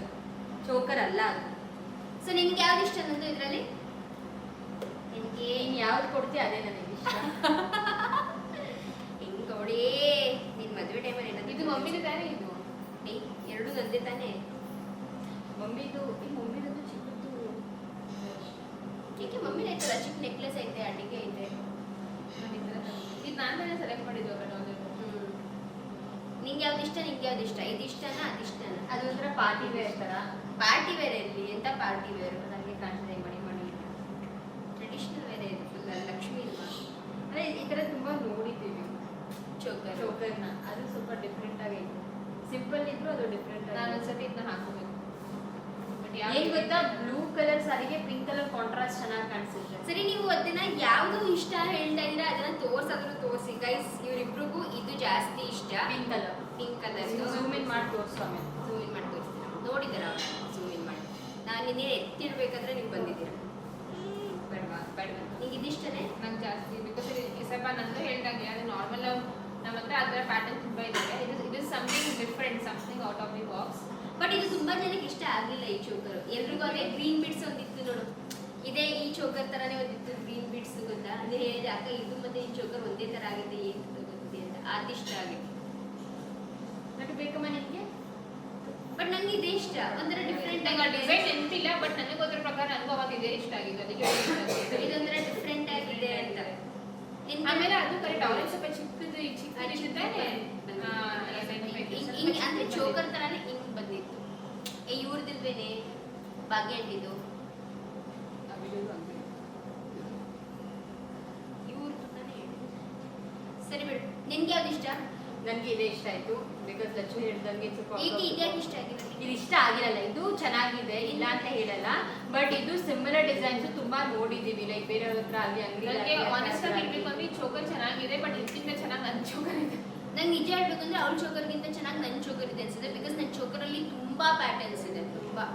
ಚೋಕರ್ ಅಲ್ಲ ಅದು. ಸೊ ನಿಮ್ಗೆ ಯಾವ್ದು ಇಷ್ಟ ನಂದು ಇದರಲ್ಲಿ? ನಿಮಗೆ ಏನ್ ಯಾವ್ದು ಕೊಡ್ತೀಯ ಅದೇ ನನಗೆ ಇಷ್ಟ. [LAUGHS] ಹೆಂಗ್ ಕೊಡೇ ನಿನ್ ಮದುವೆ ಟೈಮಲ್ಲಿ ಏನಾದ್ರು ಇದು ಮಮ್ಮಿದು ತಾನೇ ಇದು. ಎರಡು ನಂದೇ ತಾನೇ. ಮಮ್ಮಿದು ಈ ಮಮ್ಮಿದು ಚಿಕ್ಕದು ಏಕೆ ಮಮ್ಮಿನ ಐತಲ್ಲ ಚಿಕ್ಕ ನೆಕ್ಲೆಸ್ ಐತೆ ಅಡಿಗೆ ಐತೆ. ಇದು ನಾನು ತಾನೇ ಸೆಲೆಕ್ಟ್ ಮಾಡಿದ್ದು ಹ್ಮ್. ನಿಂಗೆ ಯಾವ್ದು ಇಷ್ಟ? ನಿಂಗೆ ಯಾವ್ದು ಇಷ್ಟ? ಇದು ಇಷ್ಟನಾ ಅದು ಇಷ್ಟನಾ ಅದು ಒಂಥರ ಪಾರ್ಟಿ ವೇರ್ ತರ. ಪಾರ್ಟಿ ವೇರ್ ಇರಲಿ ಎಂತ ಪಾರ್ಟಿ ವೇರ್? ನನಗೆ ಕಾಣ್ತದೆ ಮಣಿ ಮಣಿ. ಟ್ರೆಡಿಷನಲ್ ವೇರ್ ಇದೆ ಫುಲ್ ಲಕ್ಷ್ಮಿ ಇಲ್ವಾ ಅಂದ್ರೆ ಈ ಥರ ತುಂಬ ನೋಡಿದ್ದೀವಿ. ಚೋಕರ್ ಚೋಕರ್ನ ಅದು ಸ್ವಲ್ಪ ಡಿಫ್ರೆಂಟ್ ಆಗೈತೆ ಸಿಂಪಲ್ ಇದ್ರು ಅದು ಡಿಫ್ರೆಂಟ್ ನಾನು ಒಂದ್ಸತಿ ಇದನ್ನ ಹಾಕೋಬೇಕು. ಬಟ್ ಏನ್ ಗೊತ್ತಾ? ಬ್ಲೂ ಕಲರ್ ಸಾರಿಗೆ ಪಿಂಕ್ ಕಲರ್ ಕಾಂಟ್ರಾಸ್ಟ್ ಚೆನ್ನಾಗಿ ಕಾಣಿಸುತ್ತೆ. ಸರಿ ನೀವು ಅದನ್ನ ಯಾವ್ದು ಇಷ್ಟ ಹೇಳ್ತಾ ಇದೀರಾ ಅದನ್ನ ತೋರ್ಸಾದ್ರು ತೋರಿಸಿ. ಗೈಸ್ ಇವರಿಬ್ರಿಗೂ ಇದು ಜಾಸ್ತಿ ಇಷ್ಟ. Pink colour pink colour zoom in ಮಾಡಿ ತೋರಿಸು ಆಮೇಲೆ. ಝೂಮ್ ಇನ್ ಮಾಡಿ ನೋಡಿದ್ದೀರಾ ಝೂಮ್ ಇನ್ ಮಾಡಿ? ನಾನು ಇನ್ನೇನು ಎತ್ತಿಡ್ಬೇಕಾದ್ರೆ ನೀವು ಬಂದಿದ್ದೀರಾ? ಬೇಡವಾ? ಬೇಡ ನಿಂಗೆ ಇದಿಷ್ಟನೇ? ನಂಗೆ ಜಾಸ್ತಿ ಬಿಕಾಸ್ ಸ್ವಲ್ಪ ನಂದು ಹೇಳ್ದಂಗೆ ಅದು ನಾರ್ಮಲ್ ನಮ್ಮ ಹತ್ರ ಆ ಥರ ಪ್ಯಾಟರ್ನ್ ತುಂಬ ಇದೆ. ಇದು ಇದು something different something out of the box but ಇದು ತುಂಬಾ ಜನಕ್ಕೆ ಇಷ್ಟ ಆಗಲಿಲ್ಲ ಈ ಚೋಕರ್ ಎಲ್ರಿಗೂ ಅದೇ ಗ್ರೀನ್ ಬಿಡ್ಸ್ ಒಂದಿತ್ತು ನೋಡು. ಇದೇ ಈ ಚೋಕರ್ ತರಾನೇ ಒಂದಿತ್ತು ಗ್ರೀನ್ ಬಿಡ್ಸ್ ಗೊತ್ತಾ? ಅಂದ್ರೆ ಹೇಳಿದೆ ಅಕ್ಕ ಇದು ಮತ್ತೆ ಈ ಚೋಕರ್ ಒಂದೇ ತರ ಆಗಿದೆ ಏನು ಗೊತ್ತಿದೆ ಅಂತ? ಅದಿಷ್ಟ ಆಗಿದೆ. ಬಟ್ ಬೇಕಮ್ಮ ನಿನ್ಗೆ ಬಟ್ ನಂಗೆ ಇದೇ ಇಷ್ಟ. ಒಂಥರ ಡಿಫ್ರೆಂಟ್ ಆಗಿ ಡಿಸೈನ್ ನೆನಪಿಲ್ಲ ಬಟ್ ನನಗೆ ಗೊತ್ತಿರೋ ಪ್ರಕಾರ ಅನುಭವ ಇದೆ ಇಷ್ಟ ಆಗಿದೆ ಅದಕ್ಕೆ ಇದೊಂಥರ ಡಿಫ್ರೆಂಟ್ ಆಗಿದೆ ಅಂತ. ನಿನ್ಗೆ ಆಮೇಲೆ ಅದು ಕರೆಕ್ಟ್ ಅವ್ರಿಗೆ ಸ್ವಲ್ಪ ಚಿಕ್ಕದು ಚಿಕ್ಕದಿದೆ ಹಿಂಗ್- ಅಂದ್ರೆ ಚೋಕರ್ ತರಾನೇ ಹಿಂಗ್ ಬಂದಿತ್ತು. ಏ ಇವ್ರದಿಲ್ವೇನೆ ಬಾಗೇಂಡಿದು ಇವ್ರದ್ದು ತಾನೇ. ಸರಿ ಬಿಡು. ನಿನ್ಗೆ ಯಾವ್ದು ಇಷ್ಟ? ನನ್ಗೆ ಇದೇ ಇಷ್ಟ ಆಯ್ತು. ಬಿಕಾಸ್ ಲಕ್ಷ್ಮಿ ಹೇಳ್ದಂಗೆ ಸ್ವಲ್ಪ ಇದು ಇಷ್ಟ ಆಗಿರಲ್ಲ ಇದು ಚೆನ್ನಾಗಿದೆ ಇಲ್ಲ ಅಂತ ಹೇಳಲ್ಲ. ಬಟ್ ಇದು ಸಿಮಿಲರ್ ಡಿಸೈನ್ಸ್ ತುಂಬಾ ನೋಡಿದೀವಿ ಲೈಕ್ ಬೇರೆಯವ್ರ ಹತ್ರ ಅಲ್ಲಿ ಅಂಗಡಿ ನನಗೆ ಆನೆಸ್ಟ್ ಆಗಿ ಹೇಳ್ಬೇಕು ಅಂದ್ರೆ ಚೋಕರ್ ಚೆನ್ನಾಗಿದೆ ಬಟ್ ಇದಕ್ಕಿಂತ ಚೆನ್ನಾಗಿ ನನ್ನ ಚೋಕರ್ ಇದೆ. ನಂಗೆ ನಿಜ ಹೇಳ್ಬೇಕಂದ್ರೆ ಅವ್ಳ ಚೋಕರ್ಗಿಂತ ಚೆನ್ನಾಗಿ ನನ್ನ ಚೋಕರ್ ಇದೆ ಅನ್ಸುತ್ತೆ ಬಿಕಾಸ್ ನನ್ನ ಚೋಕರಲ್ಲಿ ತುಂಬಾ ಪ್ಯಾಟರ್ನ್ಸ್ ಇದೆ ತುಂಬಾ.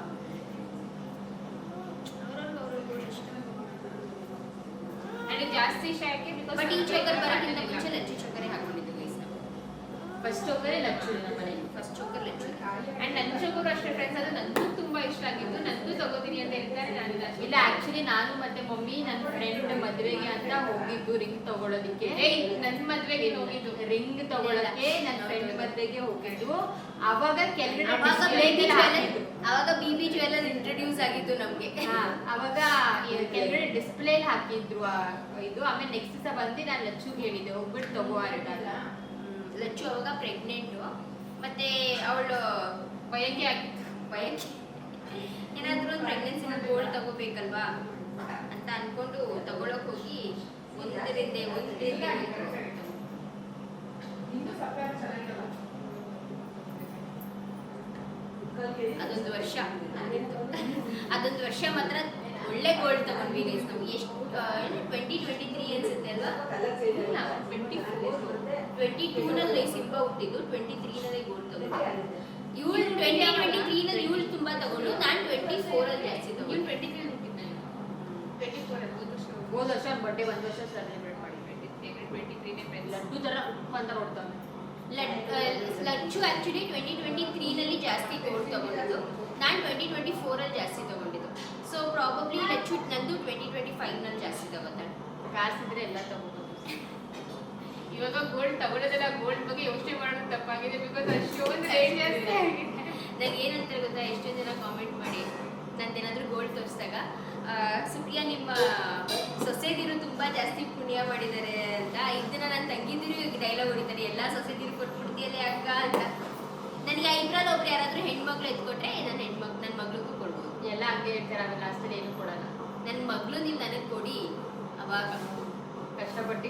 ಜಾಸ್ತಿ ಇಷ್ಟ ಯಾಕೆ? ಬಿಕಾಸ್ ಬಟ್ ಈ ಚೋಕರ್ ಬರೋಕ್ಕಿಂತ ಮುಂಚೆ ಲಚ್ಚಿ ಚೋಕರೇ ಹಾಕೊಂಡಿದ್ದು ಗೈಸ್ ಫಸ್ಟ್ ಲಕ್ಷ್ಮಿ ನಮ್ಮ ಮನೆಯಲ್ಲಿ ಫಸ್ಟ್ ಚೋಕರ್ ಲಚ್ಚಿ ಆ್ಯಂಡ್ ನನ್ನ ಚೋಕರ್ ಅಷ್ಟೇ ಫ್ರೆಂಡ್ಸ್ ಅದು ನನಗೂ ತುಂಬಾ ಇಷ್ಟ ಆಗಿತ್ತು. ನನಗೂ ತಗೋತೀನಿ ಅಂತ ಹೇಳ್ತಾರೆ ನಾನು ಇಲ್ಲ ಆ್ಯಕ್ಚುಲಿ ನಾನು ಮತ್ತೆ ಮಮ್ಮಿ ನನ್ನ ಫ್ರೆಂಡ್ ಮದುವೆಗೆ ಅಂತ ಹೋಗಿದ್ದು ರಿಂಗ್ ತಗೊಳೋದಿಕ್ಕೆ. ಏಯ್ ನನ್ನ ಮದುವೆಗೆ ಹೋಗಿದ್ದು? ರಿಂಗ್ ತಗೊಳಕ್ಕೆ ನನ್ನ ಫ್ರೆಂಡ್ ಮದುವೆಗೆ ಹೋಗಿದ್ದು. ಅವಾಗ ಕೆಲವೇ ಅವಾಗ ಬಿ ಬಿ ಜ್ಯುವೆಲ್ಲರ್ ಇಂಟ್ರೊಡ್ಯೂಸ್ ಆಗಿತ್ತು ನಮಗೆ. ಅವಾಗ ಕೆಲವೇ ಕೆಳಗಡೆ ಡಿಸ್ಪ್ಲೇ ಹಾಕಿದ್ರು ಇದು. ಆಮೇಲೆ ನೆಕ್ಸ್ಟ್ ದಿವಸ ಬಂದು ನಾನು ಲಚ್ಚು ಹೇಳಿದ್ದೆ ಹೋಗ್ಬಿಟ್ಟು ತಗೋ ಅಂತ ಲಚ್ಚು ಅವಾಗ ಪ್ರೆಗ್ನೆಂಟು ಮತ್ತೆ ಅವಳು ಬಯಕೆ ಆಗಿ ಬಯಕೆ ಏನಾದರೂ ಒಂದು ಪ್ರೆಗ್ನೆನ್ಸಿನ ಗೋಲ್ಡ್ ತಗೋಬೇಕಲ್ವಾ? ಅಂತ ಅನ್ಕೊಂಡು ತಗೊಳಕ್ ಹೋಗಿ ಒಂದರಿಂದ ಒಂದರಿಂದ ಅದೊಂದು ವರ್ಷ. ಅದೊಂದು ವರ್ಷ ಮಾತ್ರ ಒಳ್ಳೆ ಗೋಲ್ಡ್ ತಗೊಂಡ್ವಿ ಗೈಸ್ ನಮ್ಗೆ. ಎಷ್ಟು ಟ್ವೆಂಟಿ ಟ್ವೆಂಟಿ ತ್ರೀ ಅನ್ಸುತ್ತೆ ಅಲ್ವಾ? ಟ್ವೆಂಟಿ ಟ್ವೆಂಟಿ ಟೂನಲ್ಲಿ ಸಿಂಬ ಹುಟ್ಟಿದ್ದು ಟ್ವೆಂಟಿ ತ್ರೀನಲ್ಲಿ ಗೋಲ್ಡ್ ತಗೊಂಡು ಇವಳು ಟ್ವೆಂಟಿ ಟ್ವೆಂಟಿ ತ್ರೀನಲ್ಲಿ ಇವಳು ತುಂಬಾ ತಗೊಂಡು ನಾನು ಟ್ವೆಂಟಿ ಫೋರಲ್ಲಿ ಜಾಸ್ತಿ ತಗೊಂಡು. ತಗೊಂಡು ಟ್ವೆಂಟಿ ತ್ರೀ ಹುಟ್ಟಿದ್ದೆ ಟ್ವೆಂಟಿ ಫೋರ್ ಹೋದ ವರ್ಷ ಹೋದ ವರ್ಷ ಬರ್ಡೇ ಒಂದ್ ವರ್ಷ ಸೆಲೆಬ್ರೇಟ್ ಮಾಡಿ ಟ್ವೆಂಟಿ ತ್ರೀನೇ ಫ್ರೆಂಡ್ಸ್ ಲಡ್ಡು ತರ ಅಂತ ಲಚ್ಚು ಆಕ್ಚುಲಿ ಟ್ವೆಂಟಿ ಟ್ವೆಂಟಿ ತ್ರೀನಲ್ಲಿ ಜಾಸ್ತಿ ಗೋಲ್ಡ್ ತಗೊಂಡಿದ್ದು. ನಾನು ಟ್ವೆಂಟಿ ಟ್ವೆಂಟಿ ಫೋರಲ್ಲಿ ಜಾಸ್ತಿ ತಗೊಂಡಿದ್ದು. ಸೊ ಪ್ರಾಬಬ್ಲಿ ಹೆಚ್ಚು ನಂದು ಟ್ವೆಂಟಿ ಟ್ವೆಂಟಿ ಫೈವ್ನಲ್ಲಿ ಜಾಸ್ತಿ ತಗೋತಾಳೆ ಕಾಸಿದ್ರೆ ಎಲ್ಲ ತಗೋಬೋದು. ಇವಾಗ ಗೋಲ್ಡ್ ತಗೊಳ್ಳೋದಲ್ಲ ಗೋಲ್ಡ್ ಬಗ್ಗೆ ಯೋಚನೆ ಮಾಡೋದು ತಪ್ಪಾಗಿದೆ ಬಿಕಾಸ್ ಅಷ್ಟೊಂದು ರೇಟ್ ಜಾಸ್ತಿ ಆಗಿದೆ. ನಂಗೆ ಏನಂತಾರೆ ಗೊತ್ತಾ ಎಷ್ಟೋ ಜನ ಕಾಮೆಂಟ್ ಮಾಡಿ ನಂದೇನಾದರೂ ಗೋಲ್ಡ್ ತೋರಿಸಿದಾಗ ಸುಪ್ರಿಯಾ ನಿಮ್ಮ ಸೊಸೆದಿರು ತುಂಬ ಜಾಸ್ತಿ ಪುಣ್ಯ ಮಾಡಿದ್ದಾರೆ ಅಂತ ಇದನ್ನ ನನ್ನ ತಂಗಿದಿರು ಈಗ ಡೈಲಾಗ್ ಹೊಡಿತಾರೆ ಎಲ್ಲ ಸೊಸೆದಿರು ಕೊಟ್ಬಿಡ್ತೀಯಲ್ಲೇ ಅಕ್ಕ ಅಂತ. ನನಗೆ ಆ ಇಬ್ರಲ್ಲಿ ಒಬ್ರು ಯಾರಾದರೂ ಹೆಣ್ಮಕ್ಳು ಎತ್ಕೊಟ್ರೆ ನನ್ನ ಹೆಣ್ಮಕ್ ನನ್ನ ಮಗಳಿಗೂ ಎಲ್ಲ ಹಂಗೆ ಹೇಳ್ತಾರೆ ಆಮೇಲೆ ಲಾಸ್ಟಲ್ಲಿ ಏನು ಕೊಡಲ್ಲ. ನನ್ನ ಮಗಳು ನೀವು ನನಗೆ ಕೊಡಿ. ಅವಾಗ ಕಷ್ಟಪಟ್ಟು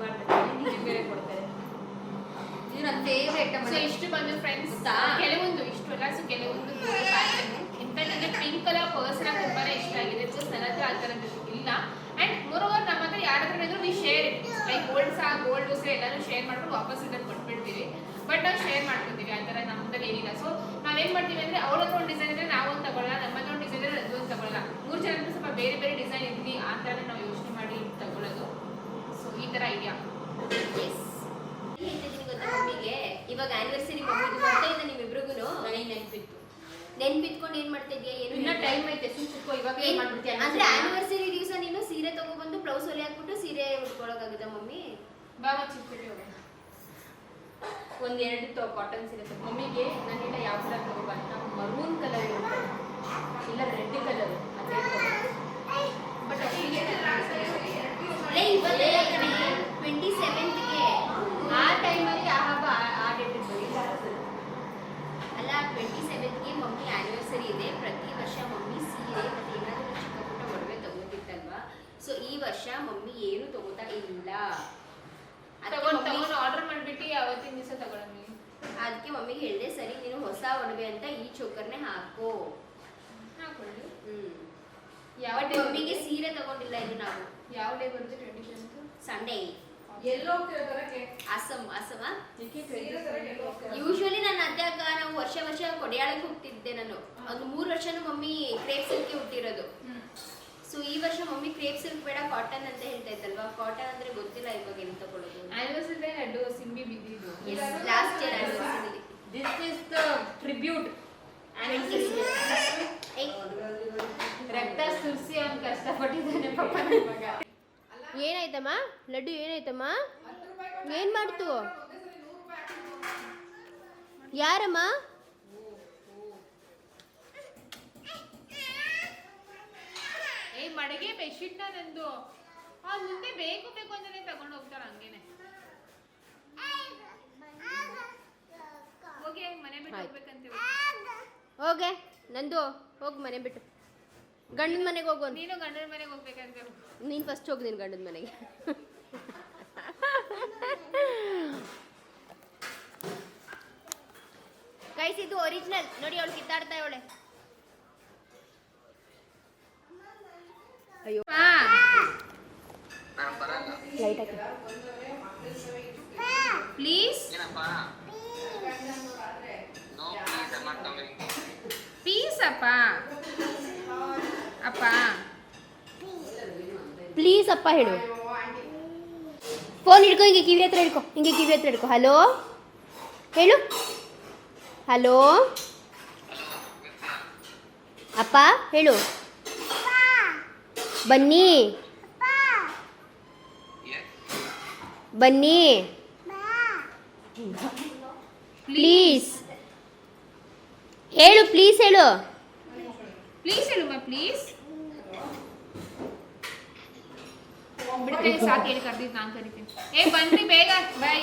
ಮಾಡ್ತಾರೆ. ನಿಮ್ಗೆ ಬೇರೆ ಕೊಡ್ತಾರೆ. ಇದು ನನ್ನ ಫೇವ್ರೆಟ್ ಸೊ ಇಷ್ಟು ಬಂದು ಫ್ರೆಂಡ್ಸ್? ಕೆಲವೊಂದು ಇಷ್ಟು ಅಲ್ಲ ಸೊ ಕೆಲವೊಂದು ಇನ್ಫ್ಯಾಕ್ಟ್ ನನಗೆ ಪಿಂಕ್ ಕಲರ್ ಪರ್ಸನ್ ತುಂಬಾನೇ ಇಷ್ಟ ಆಗಿದೆ. ಸೊ ನನ್ನ ಹತ್ರ ಆ ಥರದ್ದು ಇಲ್ಲ. ಅಂಡ್ ಓವರ್ ನಮ್ಮ ಹತ್ರ ಯಾರ ಹತ್ರ ಇದ್ರು ವಿ ಶೇರ್ ಲೈಕ್ ಗೋಲ್ಡ್ ಸಹ ಗೋಲ್ಡ್ ಸಹ ಎಲ್ಲರೂ ಶೇರ್ ಮಾಡ್ಕೊಂಡು ವಾಪಸ್ ಇದನ್ನು ಕೊಟ್ಬಿಡ್ತೀವಿ. ಬಟ್ ನಾವು ಶೇರ್ ಮಾಡ್ಕೊತೀವಿ. ಆ ಥರ ನಮ್ದಲ್ಲಿ ಏನಿಲ್ಲ. ಸೊ ನಾವೇನ್ ಮಾಡ್ತೀವಿ ಅಂದ್ರೆ ಅವ್ರ ಹತ್ರ ಒಂದು ಡಿಸೈನ್ ಇದ್ರೆ ನಾವೊಂದು ತಗೊಳ್ಳಲ್ಲ ನಮ್ಮ ಹತ್ರ ಒಂದು ಡಿಸೈನ್ ಇದ್ರೆ ಅದೊಂದು ತಗೊಳ್ಳಲ್ಲ. ಮೂರು ಜನ ಸ್ವಲ್ಪ ಬೇರೆ ಬೇರೆ ಡಿಸೈನ್ ಇದ್ವಿ ಆ ಥರ ನಾವು ಯೋಚನೆ ಮಾಡಿ ತಗೊಳ್ಳೋದು. ಸೊ ಈ ಥರ ಇದೆಯಾ ಎಸ್ ಗೊತ್ತಾ ಮಮ್ಮಿಗೆ? ಇವಾಗ ಆನಿವರ್ಸರಿ ಮಮ್ಮಿದು ಬರ್ತಾ ಇದೆ ನಿಮ್ಮಿಬ್ರಿಗೂ ನನಗೆ ನೆನಪಿತ್ತು. ನೆನ್ಪಿಟ್ಕೊಂಡು ಏನ್ ಮಾಡ್ತಾ ಇದೀಯಾ ಏನು ಇನ್ನ ಟೈಮ್ ಐತೆ ಸುಮ್ ಇವಾಗ ಏನ್ ಮಾಡ್ಬಿಡ್ತೀಯ ಅಂದ್ರೆ ಆನಿವರ್ಸರಿ ದಿವಸ ನೀನು ಸೀರೆ ತಗೊಬಂದು ಬ್ಲೌಸ್ ಹೊಲಿ ಹಾಕ್ಬಿಟ್ಟು ಸೀರೆ ಉಟ್ಕೊಳಕಾಗುತ್ತಾ ಮಮ್ಮಿ? ಬಾಬಾ ಚಿಕ್ಕ ಹೋಗೋಣ ಒಂದ್ ಎರಡು ಕಾಟನ್ ಸಿಗುತ್ತೆ. ತಗೋ. ಮಮ್ಮಿಗೆ ನಾನು ಇಲ್ಲ ಯಾವ ಕಲರ್ ತಗೋಬಾರ್ದು ಮರೂನ್ ಕಲರ್ ಇಲ್ಲ ರೆಡ್ ಕಲರ್ ಅದೇ ಬಟ್ ಲೇ ಇವತ್ತೇ ಟ್ವೆಂಟಿ ಸೆವೆಂತ್ಗೆ ಆ ಟೈಮಲ್ಲಿ ಆ ಹಬ್ಬ ಆ- ಆ ಡೇಟ್ ಅಲ್ಲ ಟ್ವೆಂಟಿ ಸೆವೆಂತ್ಗೆ ಮಮ್ಮಿ ಆನಿವರ್ಸರಿ ಇದೆ ಪ್ರತಿ ವರ್ಷ ಮಮ್ಮಿ ಸೀರೆ ಮತ್ತೆ ಏನಾದರೂ ಚಿಕ್ಕ ಪುಟ್ಟ ಒಡವೆ ತಗೋತಿತ್ತಲ್ವಾ ಸೊ ಈ ವರ್ಷ ಮಮ್ಮಿ ಏನು ತಗೋತಾ ಇಲ್ಲ ಅದಕ್ಕೆ ತಗೊಂಡ್ ಮಮ್ಮಿ- ತಗೊಂಡು ಆರ್ಡರ್ ಮಾಡ್ಬಿಟ್ಟು ಅವತ್ತಿನ ದಿವಸ ತಗೊಳ್ಳೋಣ ಅದಕ್ಕೆ ಮಮ್ಮಿಗೆ ಹೇಳಿದೆ ಸರಿ ನೀನು ಒಡವೆ ಅಂತ ಈ ಚೋಕರ್ನೆ ಹಾಕು. ಹಾಕೊಳ್ಳಿ. ಹ್ಮ್. ಯಾವ ಬಟ್ ಮಮ್ಮಿಗೆ ಸೀರೆ ತಗೊಂಡಿಲ್ಲ ಇದು ನಾವು. ಯಾವ ಡೇ ಬರುತ್ತೆ ಟ್ವೆಂಟಿ ಸಂಡೇ ಎಲ್ಲೋ ಅಸಮ್ ಯೂಶುವಲಿ ನನ್ನ ಅದ್ಯಾಕ ನಾವು ವರ್ಷ ವರ್ಷ ಕೊಡೆಯಾಳಕ್ಕೆ ಹೋಗ್ತಿದ್ದೆ ನಾನು. ಒಂದು ಮೂರು ವರ್ಷನೂ ಮಮ್ಮಿ ಕ್ರೇಪ್ ಸಿಲ್ಕ್ ಹುಟ್ಟಿರೋದು. ಸೊ ಈ ವರ್ಷ ಮಮ್ಮಿ ಕ್ರೇಪ್ ಸಿಲ್ಕ್ ಬೇಡ ಕಾಟನ್ ಅಂತ ಹೇಳ್ತಾ ಇದ್ದಲ್ವಾ? ಕಾಟನ್ ಅಂದ್ರೆ ಗೊತ್ತಿಲ್ಲ ಇವಾಗ ಎಂತ ಕೊಡೋದು ಆನಿವರ್ಸರಿ ಸಿಂಬಿ ಬಿದ್ದಿದ್ದು. ಲಾಸ್ಟ್ ಇಯರ್ ಆನಿವರ್ಸರಿ ಟ್ರಿಬ್ಯೂಟ್ ರಕ್ತ ಸುರಿಸಿ ಅವ್ನು ಕಷ್ಟಪಟ್ಟಿದ್ದಾನೆ ಪಾಪ ಮಗ. ಏನಾಯ್ತಮ್ಮ? ಲಡ್ಡು ಏನಾಯ್ತಮ್ಮ? ಏನ್ ಮಾಡ್ತು? ಯಾರಮ್ಮ? ಏ ಮಡಗೆ ಬೆಶಿಟ್ಟ ನಂದು ಅವ್ನು ಮುಂದೆ ಬೇಕು ಬೇಕು ಅಂತಾನೆ ತಗೊಂಡು ಹೋಗ್ತಾರ ಹಂಗೇನೆ. ಹೋಗಿ ಮನೆ ಬಿಟ್ಟು ಆಯ್ತು. ಹೋಗ್ಬೇಕಂತೀವಿ ಹೋಗೆ ನಂದು ಹೋಗು ಮನೆ ಬಿಟ್ಟು. ಗಂಡನ ಮನೆಗೆ ಹೋಗು ನೀನು ಗಂಡನ ಮನೆಗೆ ಹೋಗ್ಬೇಕಂತೀವಿ ನೀನು ಫಸ್ಟ್ ಹೋಗು ನಿನ್ನ ಗಂಡನ ಮನೆಗೆ. ಗೈಸ್ ಇದು ಒರಿಜಿನಲ್ ನೋಡಿ ಅವಳು ಕಿತ್ತಾಡ್ತಾ ಇವಳೆ. ಅಯ್ಯೋ. ಲೈಟ್ ಹಾಕಿ. ಪ್ಲೀಸ್ ಏನಪ್ಪ no please I not coming please ಅಪ್ಪ ಅಪ್ಪ ಪ್ಲೀಸ್ ಅಪ್ಪ ಹೇಳು ಫೋನ್ ಹಿಡ್ಕೊ ಹಿಂಗೆ ಕಿವಿ ಹತ್ರ ಹಿಡ್ಕೊ ಹಿಂಗೆ ಕಿವಿ ಹತ್ರ ಹಿಡ್ಕೊ. ಹಲೋ ಹೇಳು? ಹಲೋ ಅಪ್ಪ ಹೇಳು? ಬನ್ನಿ. ಬನ್ನಿ. ಪ್ಲೀಸ್ ಹೇಳು ಪ್ಲೀಸ್ ಹೇಳು. ಪ್ಲೀಸ್ ಹೇಳುಮ್ಮ ಪ್ಲೀಸ್ ಬಿಡ್ತೇನೆ ಸಾಕು ಹೇಳಿ ಕರ್ದಿದ್ದು, ನಾನು ಕರಿತೀನಿ. ಏ, ಬನ್ನಿ, ಬೇಗ ಬಾಯ್